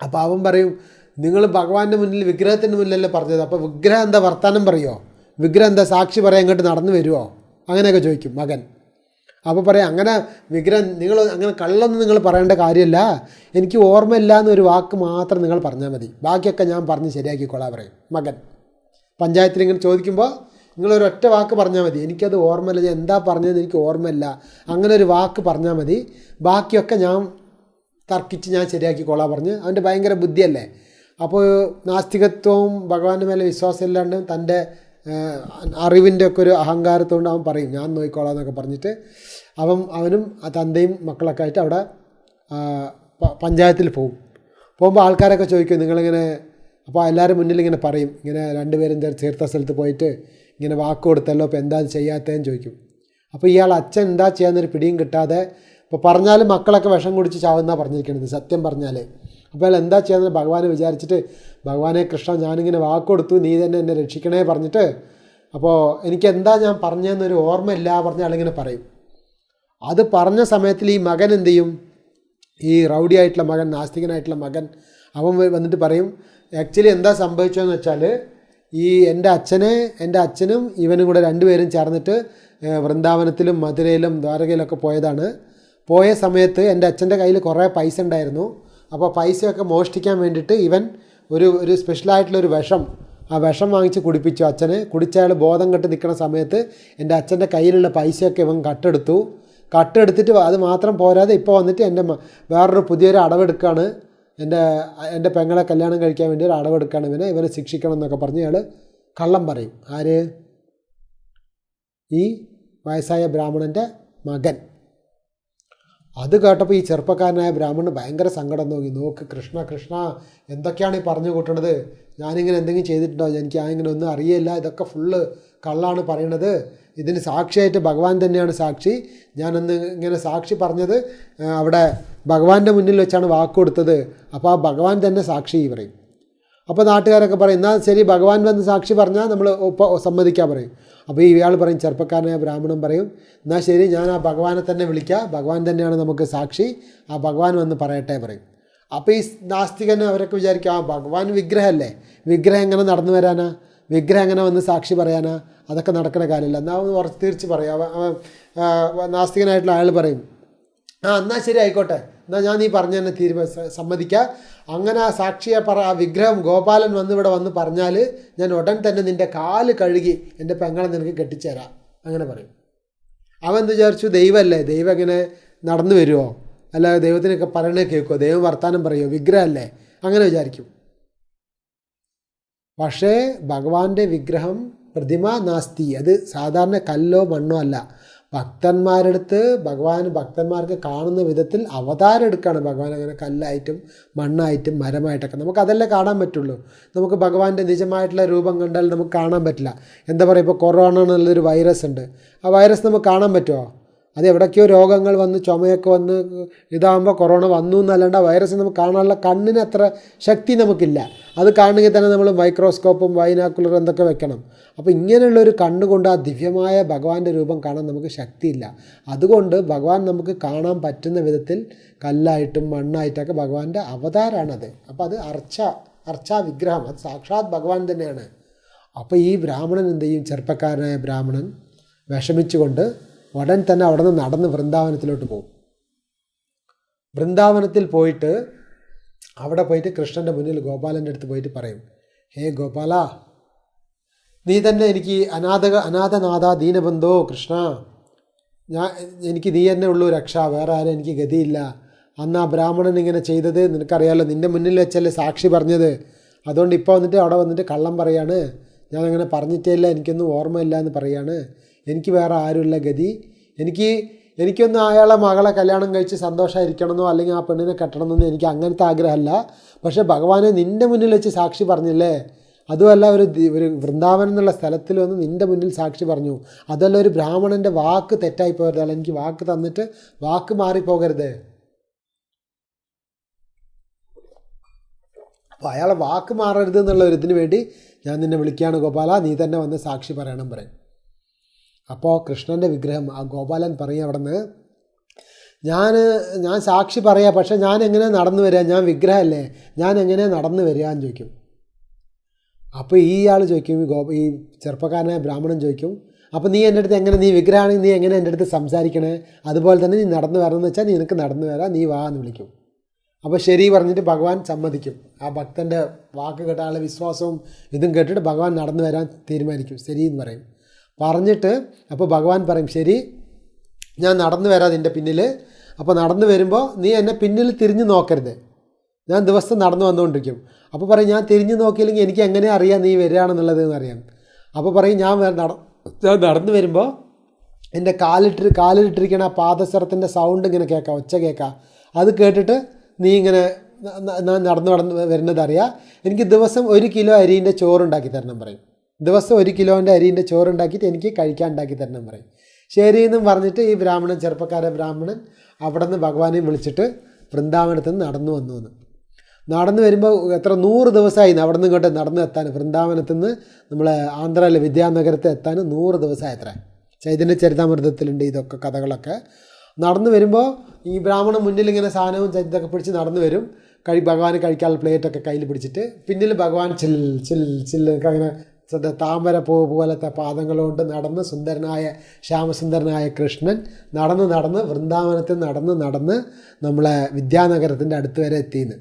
അപ്പോൾ അവൻ പറയും നിങ്ങൾ ഭഗവാന്റെ മുന്നിൽ വിഗ്രഹത്തിന്റെ മുന്നിലല്ലേ പറഞ്ഞത്? അപ്പോൾ വിഗ്രഹം എന്താ വർത്താനം പറയുമോ വിഗ്രഹം എന്താ സാക്ഷി പറയാൻ ഇങ്ങോട്ട് നടന്നു വരുമോ അങ്ങനെയൊക്കെ ചോദിക്കും മകൻ. അപ്പോൾ പറയാം അങ്ങനെ വിഗ്രഹം നിങ്ങൾ അങ്ങനെ കള്ളൊന്നും നിങ്ങൾ പറയേണ്ട കാര്യമല്ല. എനിക്ക് ഓർമ്മയില്ല എന്നൊരു വാക്ക് മാത്രം നിങ്ങൾ പറഞ്ഞാൽ മതി. ബാക്കിയൊക്കെ ഞാൻ പറഞ്ഞ് ശരിയാക്കിക്കോളാം പറയും മകൻ. പഞ്ചായത്തിൽ ഇങ്ങനെ ചോദിക്കുമ്പോൾ നിങ്ങൾ ഒറ്റ വാക്ക് പറഞ്ഞാൽ മതി. എനിക്കത് ഓർമ്മയില്ല. ഞാൻ എന്താ പറഞ്ഞതെന്ന് എനിക്ക് ഓർമ്മയില്ല. അങ്ങനെ ഒരു വാക്ക് പറഞ്ഞാൽ മതി. ബാക്കിയൊക്കെ ഞാൻ തർക്കിച്ച് ഞാൻ ശരിയാക്കിക്കോളാം പറഞ്ഞ് അവന്റെ ഭയങ്കര ബുദ്ധിയല്ലേ? അപ്പോൾ നാസ്തികത്വവും ഭഗവാന്റെ മേലെ വിശ്വാസം ഇല്ലാണ്ട് തന്റെ അറിവിന്റെ ഒക്കെ ഒരു അഹങ്കാരത്തോണ്ട് അവൻ പറയും ഞാൻ നോക്കിക്കോളാം എന്നൊക്കെ പറഞ്ഞിട്ട് അവൻ അവനും തന്തയും മക്കളൊക്കെ ആയിട്ട് അവിടെ പഞ്ചായത്തിൽ പോകും. പോകുമ്പോൾ ആൾക്കാരൊക്കെ ചോദിക്കും നിങ്ങളിങ്ങനെ അപ്പോൾ എല്ലാവരും മുന്നിൽ ഇങ്ങനെ പറയും ഇങ്ങനെ രണ്ടുപേരും തീർത്ഥ സ്ഥലത്ത് പോയിട്ട് ഇങ്ങനെ വാക്ക് കൊടുത്തല്ലോ അപ്പോൾ എന്താ ചെയ്യാത്തതെന്ന് ചോദിക്കും. അപ്പോൾ ഇയാൾ അച്ഛൻ എന്താ ചെയ്യാന്നൊരു പിടിയും കിട്ടാതെ ഇപ്പോൾ പറഞ്ഞാൽ മക്കളൊക്കെ വിഷം കുടിച്ച് ചാവുന്നതാണ് പറഞ്ഞിരിക്കുന്നത് സത്യം പറഞ്ഞാൽ അപ്പോൾ അയാൾ എന്താ ചെയ്യാന്ന് ഭഗവാനെ വിചാരിച്ചിട്ട് ഭഗവാനെ കൃഷ്ണ ഞാനിങ്ങനെ വാക്കൊടുത്തു നീ തന്നെ എന്നെ രക്ഷിക്കണേ പറഞ്ഞിട്ട് അപ്പോൾ എനിക്ക് എന്താ ഞാൻ പറഞ്ഞതെന്നൊരു ഓർമ്മയില്ല പറഞ്ഞ ആളിങ്ങനെ പറയും. അത് പറഞ്ഞ സമയത്തിൽ ഈ മകൻ എന്ത് ചെയ്യും? ഈ റൗഡി ആയിട്ടുള്ള മകൻ നാസ്തികനായിട്ടുള്ള മകൻ അവൻ വന്നിട്ട് പറയും ആക്ച്വലി എന്താ സംഭവിച്ചതെന്ന് വെച്ചാൽ ഈ എന്റെ അച്ഛനെ എന്റെ അച്ഛനും ഇവനും കൂടെ രണ്ടുപേരും ചേർന്നിട്ട് വൃന്ദാവനത്തിലും മധുരയിലും ദ്വാരകയിലൊക്കെ പോയതാണ്. പോയ സമയത്ത് എന്റെ അച്ഛന്റെ കയ്യിൽ കുറേ പൈസ ഉണ്ടായിരുന്നു. അപ്പോൾ പൈസയൊക്കെ മോഷ്ടിക്കാൻ വേണ്ടിയിട്ട് ഇവൻ ഒരു ഒരു സ്പെഷ്യലായിട്ടുള്ളൊരു വിഷം ആ വിഷം വാങ്ങിച്ച് കുടിപ്പിച്ചു അച്ഛന്. കുടിച്ചയാൾ ബോധം കെട്ട് നിൽക്കുന്ന സമയത്ത് എന്റെ അച്ഛന്റെ കയ്യിലുള്ള പൈസയൊക്കെ ഇവൻ കട്ടെടുത്തു. കട്ടെടുത്തിട്ട് അത് മാത്രം പോരാതെ ഇപ്പോൾ വന്നിട്ട് എന്റെ വേറൊരു പുതിയൊരു അടവെടുക്കുകയാണ് എന്റെ എന്റെ പെങ്ങളെ കല്യാണം കഴിക്കാൻ വേണ്ടി ഒരു അടവെടുക്കുകയാണ് ഇവനെ. ഇവനെ ശിക്ഷിക്കണം എന്നൊക്കെ പറഞ്ഞ് ഇയാൾ കള്ളം പറയും. ആര്? ഈ വയസ്സായ ബ്രാഹ്മണന്റെ മകൻ. അത് കേട്ടപ്പോൾ ഈ ചെറുപ്പക്കാരനായ ബ്രാഹ്മണന് ഭയങ്കര സങ്കടം നോക്കി നോക്ക് കൃഷ്ണ കൃഷ്ണ എന്തൊക്കെയാണ് ഈ പറഞ്ഞു കൂട്ടണത്? ഞാനിങ്ങനെ എന്തെങ്കിലും ചെയ്തിട്ടുണ്ടോ? എനിക്ക് ഇങ്ങനെ ഒന്നും അറിയില്ല ഇതൊക്കെ ഫുള്ള് കള്ളാണ് പറയണത്. ഇതിന് സാക്ഷിയായിട്ട് ഭഗവാൻ തന്നെയാണ് സാക്ഷി. ഞാനന്ന് ഇങ്ങനെ സാക്ഷി പറഞ്ഞത് അവിടെ ഭഗവാന്റെ മുന്നിൽ വെച്ചാണ് വാക്ക് കൊടുത്തത്. അപ്പോൾ ആ ഭഗവാൻ തന്നെ സാക്ഷി പറയും. അപ്പോൾ നാട്ടുകാരൊക്കെ പറയും എന്നാൽ ശരി ഭഗവാൻ വന്ന് സാക്ഷി പറഞ്ഞാൽ നമ്മൾ സമ്മതിക്കാൻ പറയും. അപ്പോൾ ഇയാൾ പറയും ചെറുപ്പക്കാരനായ ബ്രാഹ്മണൻ പറയും എന്നാൽ ശരി ഞാൻ ആ ഭഗവാനെ തന്നെ വിളിക്കാം ഭഗവാൻ തന്നെയാണ് നമുക്ക് സാക്ഷി ആ ഭഗവാൻ വന്ന് പറയട്ടെ പറയും. അപ്പോൾ ഈ നാസ്തികനെ അവരൊക്കെ വിചാരിക്കും ആ ഭഗവാൻ വിഗ്രഹമല്ലേ വിഗ്രഹം എങ്ങനെ നടന്നു വരാനാ വിഗ്രഹം എങ്ങനെ വന്ന് സാക്ഷി പറയാനാ അതൊക്കെ നടക്കുന്ന കാര്യമില്ല എന്നാൽ അവൻ ഉറച്ച് തിരിച്ച് പറയും. നാസ്തികനായിട്ടുള്ള അയാൾ പറയും ആ എന്നാൽ ശരി ആയിക്കോട്ടെ എന്നാൽ ഞാൻ നീ പറഞ്ഞു തന്നെ തീരുമാനം സമ്മതിക്കുക സമ്മതിക്കാം. അങ്ങനെ ആ സാക്ഷിയെ പറ ആ വിഗ്രഹം ഗോപാലൻ വന്ന് ഇവിടെ വന്ന് പറഞ്ഞാൽ ഞാൻ ഉടൻ തന്നെ നിന്റെ കാൽ കഴുകി എന്റെ പെങ്ങളെ നിനക്ക് കെട്ടിച്ചേരാം. അങ്ങനെ പറയും. അവൻ എന്ത് വിചാരിച്ചു? ദൈവമല്ലേ? ദൈവം എങ്ങനെ നടന്നു വരുമോ അല്ല ദൈവത്തിനൊക്കെ പറയണേ കേൾക്കുമോ ദൈവം വർത്താനം പറയുമോ വിഗ്രഹമല്ലേ? അങ്ങനെ വിചാരിക്കും. പക്ഷേ ഭഗവാന്റെ വിഗ്രഹം പ്രതിമ നാസ്തി. അത് സാധാരണ കല്ലോ മണ്ണോ അല്ല. ഭക്തന്മാരെടുത്ത് ഭഗവാൻ ഭക്തന്മാർക്ക് കാണുന്ന വിധത്തിൽ അവതാരം എടുക്കുകയാണ് ഭഗവാൻ അങ്ങനെ കല്ലായിട്ടും മണ്ണായിട്ടും മരമായിട്ടൊക്കെ. നമുക്ക് അതല്ലേ കാണാൻ പറ്റുള്ളൂ. നമുക്ക് ഭഗവാന്റെ നിജമായിട്ടുള്ള രൂപം കണ്ടാൽ നമുക്ക് കാണാൻ പറ്റില്ല. എന്താ പറയുക ഇപ്പോൾ കൊറോണ എന്നുള്ളൊരു വൈറസ് ഉണ്ട്. ആ വൈറസ് നമുക്ക് കാണാൻ പറ്റുമോ അത് എവിടേക്കോ രോഗങ്ങൾ വന്ന് ചുമയൊക്കെ വന്ന് ഇതാകുമ്പോൾ കൊറോണ വന്നു എന്നല്ലാണ്ട് വൈറസ് നമുക്ക് കാണാനുള്ള കണ്ണിന് അത്ര ശക്തി നമുക്കില്ല. അത് കാണണമെങ്കിൽ തന്നെ നമ്മൾ മൈക്രോസ്കോപ്പും വൈനാക്കുലറും എന്തൊക്കെ വെക്കണം. അപ്പോൾ ഇങ്ങനെയുള്ളൊരു കണ്ണുകൊണ്ട് ആ ദിവ്യമായ ഭഗവാന്റെ രൂപം കാണാൻ നമുക്ക് ശക്തിയില്ല. അതുകൊണ്ട് ഭഗവാൻ നമുക്ക് കാണാൻ പറ്റുന്ന വിധത്തിൽ കല്ലായിട്ടും മണ്ണായിട്ടൊക്കെ ഭഗവാന്റെ അവതാരമാണത് അപ്പോൾ അത് അർച്ച അർച്ചാ വിഗ്രഹം. അത് സാക്ഷാത് ഭഗവാൻ തന്നെയാണ്. അപ്പോൾ ഈ ബ്രാഹ്മണൻ എന്ത് ചെയ്യും? ചെറുപ്പക്കാരനായ ബ്രാഹ്മണൻ വിഷമിച്ചുകൊണ്ട് ഉടൻ തന്നെ അവിടെ നിന്ന് നടന്ന് വൃന്ദാവനത്തിലോട്ട് പോകും. വൃന്ദാവനത്തിൽ പോയിട്ട് അവിടെ പോയിട്ട് കൃഷ്ണന്റെ മുന്നിൽ ഗോപാലന്റെ അടുത്ത് പോയിട്ട് പറയും ഹേ ഗോപാല നീ തന്നെ എനിക്ക് അനാഥ അനാഥനാഥ ദീനബന്ധോ കൃഷ്ണ. ഞാൻ എനിക്ക് നീ തന്നെ ഉള്ളൂ രക്ഷ വേറെ ആരും എനിക്ക് ഗതിയില്ല. അന്ന് ആ ബ്രാഹ്മണൻ ഇങ്ങനെ ചെയ്തത് നിനക്കറിയാലോ നിന്റെ മുന്നിൽ വെച്ചല്ലേ സാക്ഷി പറഞ്ഞത്. അതുകൊണ്ട് ഇപ്പോൾ വന്നിട്ട് അവിടെ വന്നിട്ട് കള്ളം പറയാണ്. ഞാൻ അങ്ങനെ പറഞ്ഞിട്ടേ ഇല്ല എനിക്കൊന്നും ഓർമ്മയില്ല എന്ന് പറയാണ്. എനിക്ക് വേറെ ആരുമില്ല ഗതി. എനിക്ക് എനിക്കൊന്നും അയാളെ മകളെ കല്യാണം കഴിച്ച് സന്തോഷമായിരിക്കണമെന്നോ അല്ലെങ്കിൽ ആ പെണ്ണിനെ കെട്ടണമെന്നോ എനിക്ക് അങ്ങനത്തെ ആഗ്രഹമല്ല. പക്ഷേ ഭഗവാനെ നിന്റെ മുന്നിൽ വെച്ച് സാക്ഷി പറഞ്ഞില്ലേ? അതുമല്ല ഒരു ഒരു വൃന്ദാവനം എന്നുള്ള സ്ഥലത്തിൽ വന്ന് നിന്റെ മുന്നിൽ സാക്ഷി പറഞ്ഞു. അതല്ല ഒരു ബ്രാഹ്മണന്റെ വാക്ക് തെറ്റായി പോകരുത് അല്ല എനിക്ക് വാക്ക് തന്നിട്ട് വാക്ക് മാറിപ്പോകരുത്. അപ്പോൾ അയാളെ വാക്ക് മാറരുത് എന്നുള്ള ഒരു ഇതിന് വേണ്ടി ഞാൻ നിന്നെ വിളിക്കുകയാണ് ഗോപാല. നീ തന്നെ വന്ന് സാക്ഷി പറയണം പറയും. അപ്പോൾ കൃഷ്ണന്റെ വിഗ്രഹം ആ ഗോപാലൻ പറയും അവിടെ നിന്ന് ഞാൻ ഞാൻ സാക്ഷി പറയാം പക്ഷേ ഞാൻ എങ്ങനെ നടന്നു വരിക ഞാൻ വിഗ്രഹമല്ലേ ഞാൻ എങ്ങനെ നടന്നു വരിക എന്ന് ചോദിക്കും. അപ്പോൾ ഈ ആൾ ചോദിക്കും ഈ ഗോ ഈ ചെറുപ്പക്കാരനായ ബ്രാഹ്മണൻ ചോദിക്കും അപ്പോൾ നീ എന്റെ അടുത്ത് എങ്ങനെ നീ വിഗ്രഹമാണെങ്കിൽ നീ എങ്ങനെ എന്റെ അടുത്ത് സംസാരിക്കണേ? അതുപോലെ തന്നെ നീ നടന്നു വരണമെന്ന് വെച്ചാൽ നീ നിനക്ക് നടന്നു വരാം നീ വാ എന്ന് വിളിക്കും. അപ്പോൾ ശരി പറഞ്ഞിട്ട് ഭഗവാൻ സമ്മതിക്കും. ആ ഭക്തന്റെ വാക്ക് കേട്ട ആളെ വിശ്വാസവും ഇതും കേട്ടിട്ട് ഭഗവാൻ നടന്നു വരാൻ തീരുമാനിക്കും. ശരി എന്ന് പറയും. പറഞ്ഞിട്ട് അപ്പോൾ ഭഗവാൻ പറയും ശരി ഞാൻ നടന്നു വരാം നിന്റെ പിന്നിൽ അപ്പോൾ നടന്നു വരുമ്പോൾ നീ എന്നെ പിന്നിൽ തിരിഞ്ഞു നോക്കരുത്. ഞാൻ ദിവസം നടന്നു വന്നുകൊണ്ടിരിക്കും. അപ്പോൾ പറയും ഞാൻ തിരിഞ്ഞു നോക്കിയില്ലെങ്കിൽ എനിക്ക് എങ്ങനെ അറിയാം നീ വരികയാണെന്നുള്ളത് എന്ന് അറിയാം. അപ്പോൾ പറയും ഞാൻ നട നടന്നു വരുമ്പോൾ എന്റെ കാലിട്ട് കാലിലിട്ടിരിക്കണ പാദസ്വരത്തിന്റെ സൗണ്ട് ഇങ്ങനെ കേൾക്കാം ഒച്ച കേൾക്കാം. അത് കേട്ടിട്ട് നീ ഇങ്ങനെ നടന്നു നടന്ന് വരുന്നത് അറിയാം. എനിക്ക് ദിവസം ഒരു കിലോ അരിന്റെ ചോറുണ്ടാക്കി തരണം പറയും. ദിവസം ഒരു കിലോന്റെ അരിന്റെ ചോറുണ്ടാക്കിയിട്ട് എനിക്ക് കഴിക്കാൻ ഉണ്ടാക്കി തരണം പറയും. ശരി എന്നും പറഞ്ഞിട്ട് ഈ ബ്രാഹ്മണൻ ചെറുപ്പക്കാരെ ബ്രാഹ്മണൻ അവിടെ നിന്ന് ഭഗവാനെ വിളിച്ചിട്ട് വൃന്ദാവനത്ത് നിന്ന് നടന്നു വന്നു എന്ന്. നടന്നു വരുമ്പോൾ എത്ര നൂറ് ദിവസമായി അവിടെ നിന്ന് ഇങ്ങോട്ട് നടന്നു എത്താൻ വൃന്ദാവനത്ത് നിന്ന് നമ്മൾ ആന്ധ്രയിലെ വിദ്യാനഗരത്ത് എത്താൻ നൂറ് ദിവസമായി എത്ര ചൈതന്യ ചരിതാമൃതത്തിലുണ്ട് ഇതൊക്കെ കഥകളൊക്കെ. നടന്നു വരുമ്പോൾ ഈ ബ്രാഹ്മണൻ മുന്നിൽ ഇങ്ങനെ സാധനവും ചൈതൊക്കെ പിടിച്ച് നടന്നു വരും. കഴി ഭഗവാൻ കഴിക്കാനുള്ള പ്ലേറ്റൊക്കെ കയ്യിൽ പിടിച്ചിട്ട് പിന്നിൽ ഭഗവാൻ ചിൽ ചിൽ ചില്ല് അങ്ങനെ സദാ താമര പൂ പോലത്തെ പാദങ്ങളുകൊണ്ട് നടന്ന് സുന്ദരനായ ശ്യാമസുന്ദരനായ കൃഷ്ണൻ നടന്ന് നടന്ന് വൃന്ദാവനത്തിൽ നടന്ന് നടന്ന് നമ്മളെ വിദ്യാനഗരത്തിന്റെ അടുത്ത് വരെ എത്തിയെന്ന്.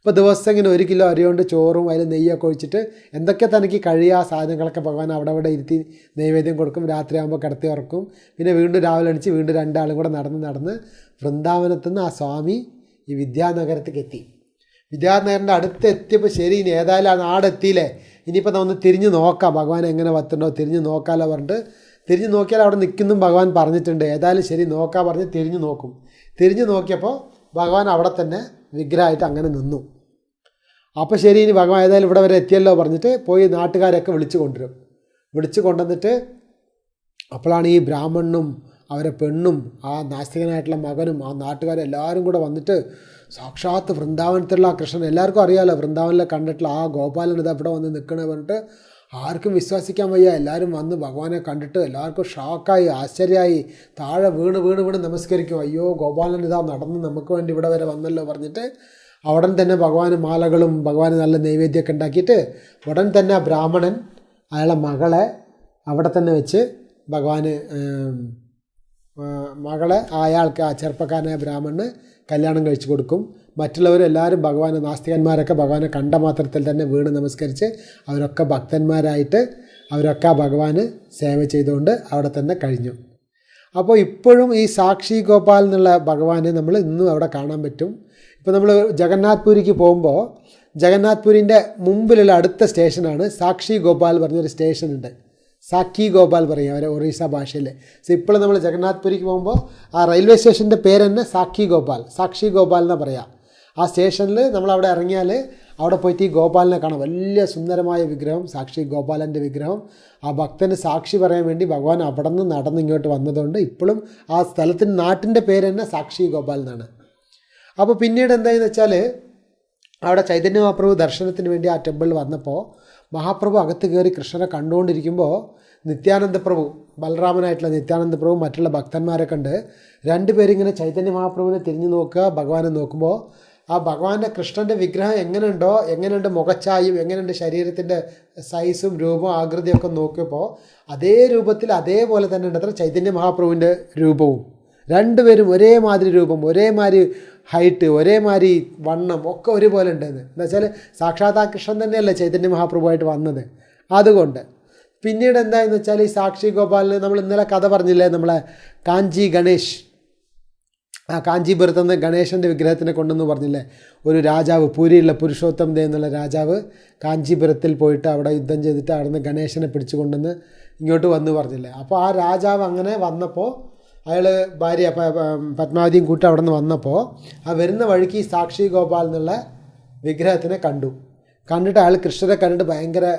അപ്പോൾ ദിവസം ഇങ്ങനെ ഒരു കിലോ അരി കൊണ്ട് ചോറും അതിൽ നെയ്യൊക്കെ ഒഴിച്ചിട്ട് എന്തൊക്കെ തനിക്ക് കഴിയുക സാധനങ്ങളൊക്കെ ഭഗവാൻ അവിടെ അവിടെ ഇരുത്തി നൈവേദ്യം കൊടുക്കും. രാത്രിയാകുമ്പോൾ കിടത്തി ഉറക്കും. പിന്നെ വീണ്ടും രാവിലെ അടിച്ച് വീണ്ടും രണ്ടാളും കൂടെ നടന്ന് നടന്ന് വൃന്ദാവനത്തു നിന്ന് ആ സ്വാമി ഈ വിദ്യാനഗരത്തേക്ക് എത്തി. വിദ്യാനഗറിന്റെ അടുത്ത് എത്തിയപ്പോൾ ശരി ഇനി ഏതായാലും ആ നാടെത്തിയില്ലേ? ഇനിയിപ്പോൾ ഒന്ന് തിരിഞ്ഞ് നോക്കാം. ഭഗവാൻ എങ്ങനെ വത്തുണ്ടോ തിരിഞ്ഞ് നോക്കാമല്ലോ പറഞ്ഞിട്ട്. തിരിഞ്ഞ് നോക്കിയാൽ അവിടെ നിൽക്കുന്നും ഭഗവാൻ പറഞ്ഞിട്ടുണ്ട്. ഏതായാലും ശരി നോക്കാൻ പറഞ്ഞ് തിരിഞ്ഞ് നോക്കും. തിരിഞ്ഞ് നോക്കിയപ്പോൾ ഭഗവാൻ അവിടെ തന്നെ വിഗ്രഹമായിട്ട് അങ്ങനെ നിന്നു. അപ്പോൾ ശരി ഇനി ഭഗവാൻ ഏതായാലും ഇവിടെ വരെ എത്തിയല്ലോ പറഞ്ഞിട്ട് പോയി നാട്ടുകാരെയൊക്കെ വിളിച്ചു കൊണ്ടുവരും. വിളിച്ചു കൊണ്ടുവന്നിട്ട് അപ്പോഴാണ് ഈ ബ്രാഹ്മണനും അവരെ പെണ്ണും ആ നാസ്തികനായിട്ടുള്ള മകനും ആ നാട്ടുകാരും എല്ലാവരും കൂടെ വന്നിട്ട് സാക്ഷാത്ത് വൃന്ദാവനത്തിലുള്ള ആ കൃഷ്ണൻ എല്ലാവർക്കും അറിയാമല്ലോ വൃന്ദാവനിലെ കണ്ടിട്ടുള്ള ആ ഗോപാലൻ ഇത് ഇവിടെ വന്ന് നിൽക്കണേ പറഞ്ഞിട്ട് ആർക്കും വിശ്വസിക്കാൻ വയ്യ. എല്ലാവരും വന്ന് ഭഗവാനെ കണ്ടിട്ട് എല്ലാവർക്കും ഷോക്കായി ആശ്ചര്യമായി താഴെ വീണ് വീണ് വീണ് നമസ്കരിക്കും. അയ്യോ ഗോപാലൻ ഇതാ നടന്ന് നമുക്ക് വേണ്ടി ഇവിടെ വരെ വന്നല്ലോ പറഞ്ഞിട്ട് ഉടൻ തന്നെ ഭഗവാന് മാലകളും ഭഗവാന് നല്ല നൈവേദ്യമൊക്കെ ഉണ്ടാക്കിയിട്ട് ഉടൻ തന്നെ ആ ബ്രാഹ്മണൻ അയാളെ മകളെ അവിടെ തന്നെ വെച്ച് ഭഗവാന് മകളെ അയാൾക്ക് ആ ചെറുപ്പക്കാരനായ ബ്രാഹ്മണന് കല്യാണം കഴിച്ചു കൊടുക്കും. മറ്റുള്ളവരെല്ലാവരും ഭഗവാനെ നാസ്തികന്മാരൊക്കെ ഭഗവാനെ കണ്ട മാത്രത്തിൽ തന്നെ വീണ് നമസ്കരിച്ച് അവരൊക്കെ ഭക്തന്മാരായിട്ട് അവരൊക്കെ ആ ഭഗവാന് സേവ ചെയ്തുകൊണ്ട് അവിടെ തന്നെ കഴിഞ്ഞു. അപ്പോൾ ഇപ്പോഴും ഈ സാക്ഷി ഗോപാൽ എന്നുള്ള ഭഗവാനെ നമ്മൾ ഇന്നും അവിടെ കാണാൻ പറ്റും. ഇപ്പോൾ നമ്മൾ ജഗന്നാഥ് പുരിക്ക് പോകുമ്പോൾ ജഗന്നാഥ് പുരിന്റെ മുമ്പിലുള്ള അടുത്ത സ്റ്റേഷനാണ് സാക്ഷി ഗോപാൽ പറഞ്ഞൊരു സ്റ്റേഷൻ ഉണ്ട് സാക്കി ഗോപാൽ പറയും അവരെ ഒറീസ ഭാഷയിൽ സോ ഇപ്പോൾ നമ്മൾ ജഗന്നാഥ് പുരിക്ക് പോകുമ്പോൾ ആ റെയിൽവേ സ്റ്റേഷന്റെ പേര് തന്നെ സാക്ഷി ഗോപാൽ സാക്ഷി ഗോപാൽ എന്നാണ് പറയുക ആ സ്റ്റേഷനിൽ നമ്മൾ അവിടെ ഇറങ്ങിയാൽ അവിടെ പോയിട്ട് ഈ ഗോപാലിനെ കാണാം. വലിയ സുന്ദരമായ വിഗ്രഹം സാക്ഷി ഗോപാലന്റെ വിഗ്രഹം. ആ ഭക്തന് സാക്ഷി പറയാൻ വേണ്ടി ഭഗവാൻ അവിടെ നിന്ന് നടന്ന് ഇങ്ങോട്ട് വന്നതുകൊണ്ട് ഇപ്പോഴും ആ സ്ഥലത്തിന്റെ നാട്ടിന്റെ പേര് തന്നെ സാക്ഷി ഗോപാൽ എന്നാണ്. അപ്പോൾ പിന്നീട് എന്തായെന്ന് വെച്ചാൽ അവിടെ ചൈതന്യ മഹാപ്രഭു ദർശനത്തിന് വേണ്ടി ആ ടെമ്പിളിൽ വന്നപ്പോൾ മഹാപ്രഭു അകത്ത് കയറി കൃഷ്ണനെ കണ്ടുകൊണ്ടിരിക്കുമ്പോൾ നിത്യാനന്ദ പ്രഭു ബലറാമനായിട്ടുള്ള നിത്യാനന്ദ പ്രഭു മറ്റുള്ള ഭക്തന്മാരെ കണ്ട് രണ്ടുപേരിങ്ങനെ ചൈതന്യ മഹാപ്രഭുവിനെ തിരിഞ്ഞു നോക്കുക ഭഗവാനെ നോക്കുമ്പോൾ ആ ഭഗവാന്റെ കൃഷ്ണന്റെ വിഗ്രഹം എങ്ങനെയുണ്ടോ എങ്ങനെയുണ്ട് മുഖച്ചായും എങ്ങനെയുണ്ട് ശരീരത്തിന്റെ സൈസും രൂപവും ആകൃതിയൊക്കെ നോക്കിയപ്പോൾ അതേ രൂപത്തിൽ അതേപോലെ തന്നെ ഉണ്ട് അത്ര ചൈതന്യ മഹാപ്രഭുവിന്റെ രൂപവും. രണ്ടുപേരും ഒരേമാതിരി രൂപം ഒരേമാതിരി ഹൈറ്റ് ഒരേമാതിരി വണ്ണം ഒക്കെ ഒരുപോലെ ഉണ്ടെന്ന്. എന്താ വെച്ചാൽ സാക്ഷാത് ആ കൃഷ്ണൻ തന്നെയല്ലേ ചൈതന്യ മഹാപ്രഭുവായിട്ട് വന്നത്. അതുകൊണ്ട് പിന്നീട് എന്തായെന്ന് വെച്ചാൽ ഈ സാക്ഷി ഗോപാലിന് നമ്മൾ ഇന്നലെ കഥ പറഞ്ഞില്ലേ നമ്മളെ കാഞ്ചി ഗണേഷ്? ആ കാഞ്ചീപുരത്ത് നിന്ന് ഗണേശന്റെ വിഗ്രഹത്തിനെ കൊണ്ടെന്ന് പറഞ്ഞില്ലേ? ഒരു രാജാവ് പൂരിയുള്ള പുരുഷോത്തം ദേ എന്നുള്ള രാജാവ് കാഞ്ചീപുരത്തിൽ പോയിട്ട് അവിടെ യുദ്ധം ചെയ്തിട്ട് അവിടെ നിന്ന് ഗണേശനെ പിടിച്ചു കൊണ്ടുവന്ന് ഇങ്ങോട്ട് വന്ന് പറഞ്ഞില്ലേ? അപ്പോൾ ആ രാജാവ് അങ്ങനെ വന്നപ്പോൾ അയാൾ ഭാര്യ പത്മാവതിയും കൂട്ടി അവിടെ നിന്ന് വന്നപ്പോൾ ആ വരുന്ന വഴിക്ക് ഈ സാക്ഷി ഗോപാൽ എന്നുള്ള വിഗ്രഹത്തിനെ കണ്ടു. കണ്ടിട്ട് അയാൾ കൃഷ്ണനെ കണ്ടിട്ട് ഭയങ്കര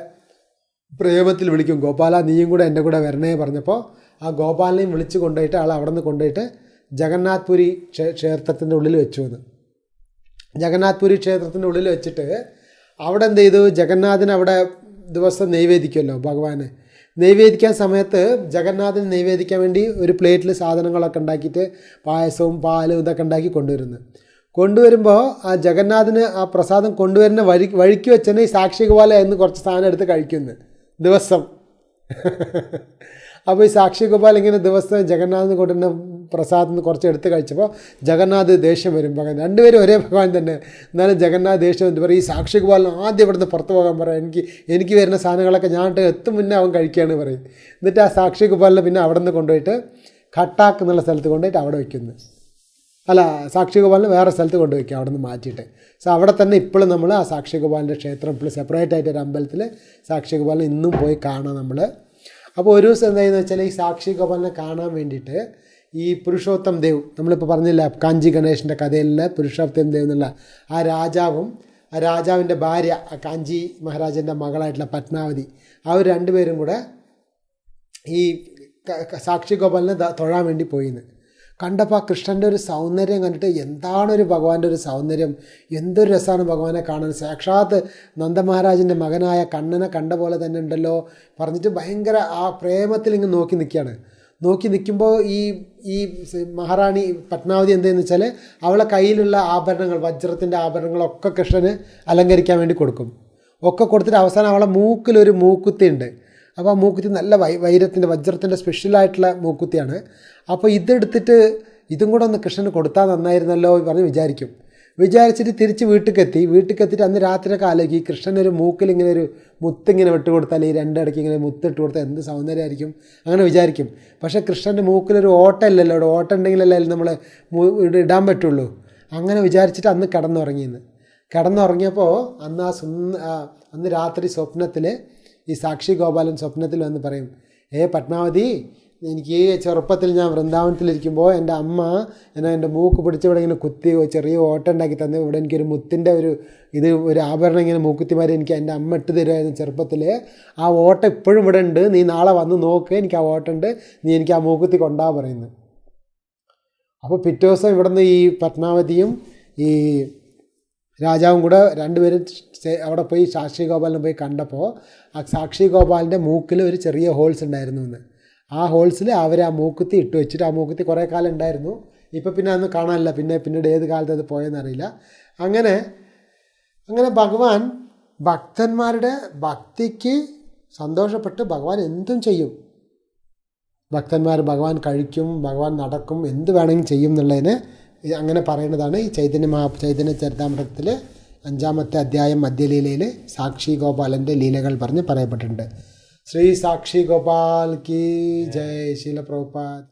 പ്രേമത്തിൽ വിളിക്കും. ഗോപാല നീയും കൂടെ എന്റെ കൂടെ വരണേ പറഞ്ഞപ്പോൾ ആ ഗോപാലിനെയും വിളിച്ച് കൊണ്ടുപോയിട്ട് ആൾ അവിടെ നിന്ന് കൊണ്ടുപോയിട്ട് ജഗന്നാഥ് പുരി ക്ഷേ- ക്ഷേത്രത്തിന്റെ ഉള്ളിൽ വെച്ചു എന്ന്. ജഗന്നാഥ് പുരി ക്ഷേത്രത്തിന്റെ ഉള്ളിൽ വെച്ചിട്ട് അവിടെ എന്ത് ചെയ്തു? ജഗന്നാഥിന് അവിടെ ദിവസം നൈവേദിക്കുമല്ലോ ഭഗവാന്. നെയ്വേദിക്കാൻ സമയത്ത് ജഗന്നാഥന് നെയ്വേദിക്കാൻ വേണ്ടി ഒരു പ്ലേറ്റിൽ സാധനങ്ങളൊക്കെ ഉണ്ടാക്കിയിട്ട് പായസവും പാലും ഇതൊക്കെ ഉണ്ടാക്കി കൊണ്ടുവരുന്നു. കൊണ്ടുവരുമ്പോൾ ആ ജഗന്നാഥന് ആ പ്രസാദം കൊണ്ടുവരുന്ന വഴി വഴിക്ക് വെച്ചാൽ ഈ സാക്ഷി ഗോപാല എന്ന് കുറച്ച് സാധനം എടുത്ത് കഴിക്കുന്നു. ദിവസം. [laughs] അപ്പോൾ ഈ സാക്ഷി ഗോപാൽ ഇങ്ങനെ ദിവസം ജഗന്നാഥന് കൊണ്ടുവരുന്ന പ്രസാദം നിന്ന് കുറച്ച് എടുത്ത് കഴിച്ചപ്പോൾ ജഗന്നാഥ് ദേഷ്യം വരും. ഭഗവാൻ രണ്ടുപേരും ഒരേ ഭഗവാൻ തന്നെ. എന്നാലും ജഗന്നാഥ് ദേഷ്യം എന്ന് പറയും ഈ സാക്ഷി ഗോപാലൻ ആദ്യം ഇവിടുന്ന് പുറത്ത് പോകാൻ പറയാം. എനിക്ക് എനിക്ക് വരുന്ന സാധനങ്ങളൊക്കെ ഞാൻ എത്തും മുന്നേ അവൻ കഴിക്കുകയാണ് പറയും. എന്നിട്ട് ആ സാക്ഷി ഗോപാലിനെ പിന്നെ അവിടെ നിന്ന് കൊണ്ടുപോയിട്ട് ഖട്ടാക്ക് എന്നുള്ള സ്ഥലത്ത് കൊണ്ടുപോയിട്ട് അവിടെ വയ്ക്കുന്നു അല്ല സാക്ഷി ഗോപാലിനെ വേറെ സ്ഥലത്ത് കൊണ്ടുവയ്ക്കുക അവിടെ നിന്ന് മാറ്റിയിട്ട്. സോ അവിടെ തന്നെ ഇപ്പോഴും നമ്മൾ ആ സാക്ഷി ഗോപാലിന്റെ ക്ഷേത്രം ഇപ്പോൾ സെപ്പറേറ്റ് ആയിട്ട് ഒരു അമ്പലത്തിൽ സാക്ഷി ഗോപാലിനെ ഇന്നും പോയി കാണാം നമ്മൾ അപ്പോൾ ഒരു ദിവസം എന്തായെന്ന് വെച്ചാൽ ഈ സാക്ഷി ഗോപാലിനെ കാണാൻ വേണ്ടിയിട്ട് ഈ പുരുഷോത്തം ദേവ് നമ്മളിപ്പോൾ പറഞ്ഞില്ല കാഞ്ചി ഗണേഷിന്റെ കഥയിലെ പുരുഷോത്തം ദേവ് എന്നുള്ള ആ രാജാവും ആ രാജാവിന്റെ ഭാര്യ കാഞ്ചി മഹാരാജന്റെ മകളായിട്ടുള്ള പത്മാവതി അവർ രണ്ടുപേരും കൂടെ ഈ സാക്ഷി ഗോപാലിനെ തൊഴാൻ വേണ്ടി പോയിന്ന്. കണ്ടപ്പോൾ ആ കൃഷ്ണന്റെ ഒരു സൗന്ദര്യം കണ്ടിട്ട് എന്താണ് ഒരു ഭഗവാന്റെ ഒരു സൗന്ദര്യം എന്തൊരു രസമാണ് ഭഗവാനെ കാണാൻ. സാക്ഷാത്ത് നന്ദമഹാരാജിന്റെ മകനായ കണ്ണനെ കണ്ട പോലെ തന്നെ ഉണ്ടല്ലോ പറഞ്ഞിട്ട് ഭയങ്കര ആ പ്രേമത്തിൽ ഇങ്ങ് നോക്കി നിൽക്കുകയാണ് നോക്കി നിൽക്കുമ്പോൾ ഈ ഈ മഹാറാണി പത്മാവതി എന്തെന്ന് വെച്ചാൽ അവളെ കയ്യിലുള്ള ആഭരണങ്ങൾ വജ്രത്തിന്റെ ആഭരണങ്ങളൊക്കെ കൃഷ്ണന് അലങ്കരിക്കാൻ വേണ്ടി കൊടുക്കും. ഒക്കെ കൊടുത്തിട്ട് അവസാനം അവളെ മൂക്കിലൊരു മൂക്കുത്തി ഉണ്ട് അപ്പോൾ ആ മൂക്കുത്തി നല്ല വൈ വൈരത്തിന്റെ വജ്രത്തിന്റെ സ്പെഷ്യലായിട്ടുള്ള മൂക്കുത്തിയാണ്. അപ്പോൾ ഇതെടുത്തിട്ട് ഇതും കൂടെ ഒന്ന് കൃഷ്ണന് കൊടുത്താൽ നന്നായിരുന്നല്ലോ പറഞ്ഞ് വിചാരിക്കും. വിചാരിച്ചിട്ട് തിരിച്ച് വീട്ടിലെത്തി വീട്ടിലെത്തിയിട്ട് അന്ന് രാത്രിയൊക്കെ ആലോചിക്കും. ഈ ഒരു മൂക്കിൽ ഇങ്ങനെ ഒരു മുത്തിങ്ങനെ വിട്ട് കൊടുത്താൽ ഈ രണ്ടിടയ്ക്ക് ഇങ്ങനെ മുത്തിട്ട് കൊടുത്താൽ എന്ത് സൗന്ദര്യമായിരിക്കും? അങ്ങനെ വിചാരിക്കും. പക്ഷേ കൃഷ്ണന്റെ മൂക്കിലൊരു ഓട്ടമില്ലല്ലോ. അവിടെ ഓട്ട ഉണ്ടെങ്കിലല്ലേ നമ്മൾ ഇടാൻ പറ്റുള്ളൂ. അങ്ങനെ വിചാരിച്ചിട്ട് അന്ന് കിടന്നുറങ്ങിയെന്ന്. കിടന്നുറങ്ങിയപ്പോൾ അന്ന് ആ സുന്ദ അന്ന് രാത്രി സ്വപ്നത്തിൽ ഈ സാക്ഷി ഗോപാലൻ സ്വപ്നത്തിൽ വന്ന് പറയും ഏ പത്മാവതി എനിക്ക് ചെറുപ്പത്തിൽ ഞാൻ വൃന്ദാവനത്തിലിരിക്കുമ്പോൾ എന്റെ അമ്മ എന്നെ എന്റെ മൂക്ക് പിടിച്ച് ഇവിടെ ഇങ്ങനെ കുത്തി ചെറിയ ഓട്ടം ഉണ്ടാക്കി തന്നു. ഇവിടെ എനിക്കൊരു മുത്തിന്റെ ഒരു ഇത് ഒരു ആഭരണം ഇങ്ങനെ മൂക്കുത്തിമാരി എനിക്ക് എന്റെ അമ്മ ഇട്ട് തരുമായിരുന്നു ചെറുപ്പത്തിൽ ആ ഓട്ടം ഇപ്പോഴും ഇവിടെ ഉണ്ട്. നീ നാളെ വന്ന് നോക്ക് എനിക്ക് ആ ഓട്ടം ഉണ്ട്. നീ എനിക്ക് ആ മൂക്കുത്തി കൊണ്ടാ പറയുന്നു. അപ്പോൾ പിറ്റേ ദിവസം ഇവിടുന്ന് ഈ പത്മാവതിയും ഈ രാജാവും കൂടെ രണ്ടുപേരും അവിടെ പോയി സാക്ഷി ഗോപാലിനെ പോയി കണ്ടപ്പോൾ ആ സാക്ഷി ഗോപാലിന്റെ മൂക്കിൽ ഒരു ചെറിയ ഹോൾസ് ഉണ്ടായിരുന്നു എന്ന്. ആ ഹോൾസിൽ അവർ ആ മൂക്കുത്തി ഇട്ട് വെച്ചിട്ട് ആ മൂക്കുത്തി കുറേ കാലം ഉണ്ടായിരുന്നു. ഇപ്പം പിന്നെ അതൊന്നും കാണാനില്ല. പിന്നെ പിന്നീട് ഏത് കാലത്ത് അത് പോയെന്നറിയില്ല അങ്ങനെ അങ്ങനെ ഭഗവാൻ ഭക്തന്മാരുടെ ഭക്തിക്ക് സന്തോഷപ്പെട്ട് ഭഗവാൻ എന്തും ചെയ്യും. ഭക്തന്മാർ ഭഗവാൻ കഴിക്കും ഭഗവാൻ നടക്കും എന്ത് വേണമെങ്കിലും ചെയ്യും എന്നുള്ളതിന് അങ്ങനെ പറയുന്നതാണ് ഈ ചൈതന്യ മഹാ ചൈതന്യ ചരിതാമൃതത്തിൽ അഞ്ചാമത്തെ അധ്യായം മധ്യലീലയിൽ സാക്ഷി ഗോപാലന്റെ ലീലകൾ പറഞ്ഞ് പറയപ്പെട്ടിട്ടുണ്ട്. ശ്രീ സാക്ഷി ഗോപാൽ കി ജയ് ശീല പ്രഭുപാദ്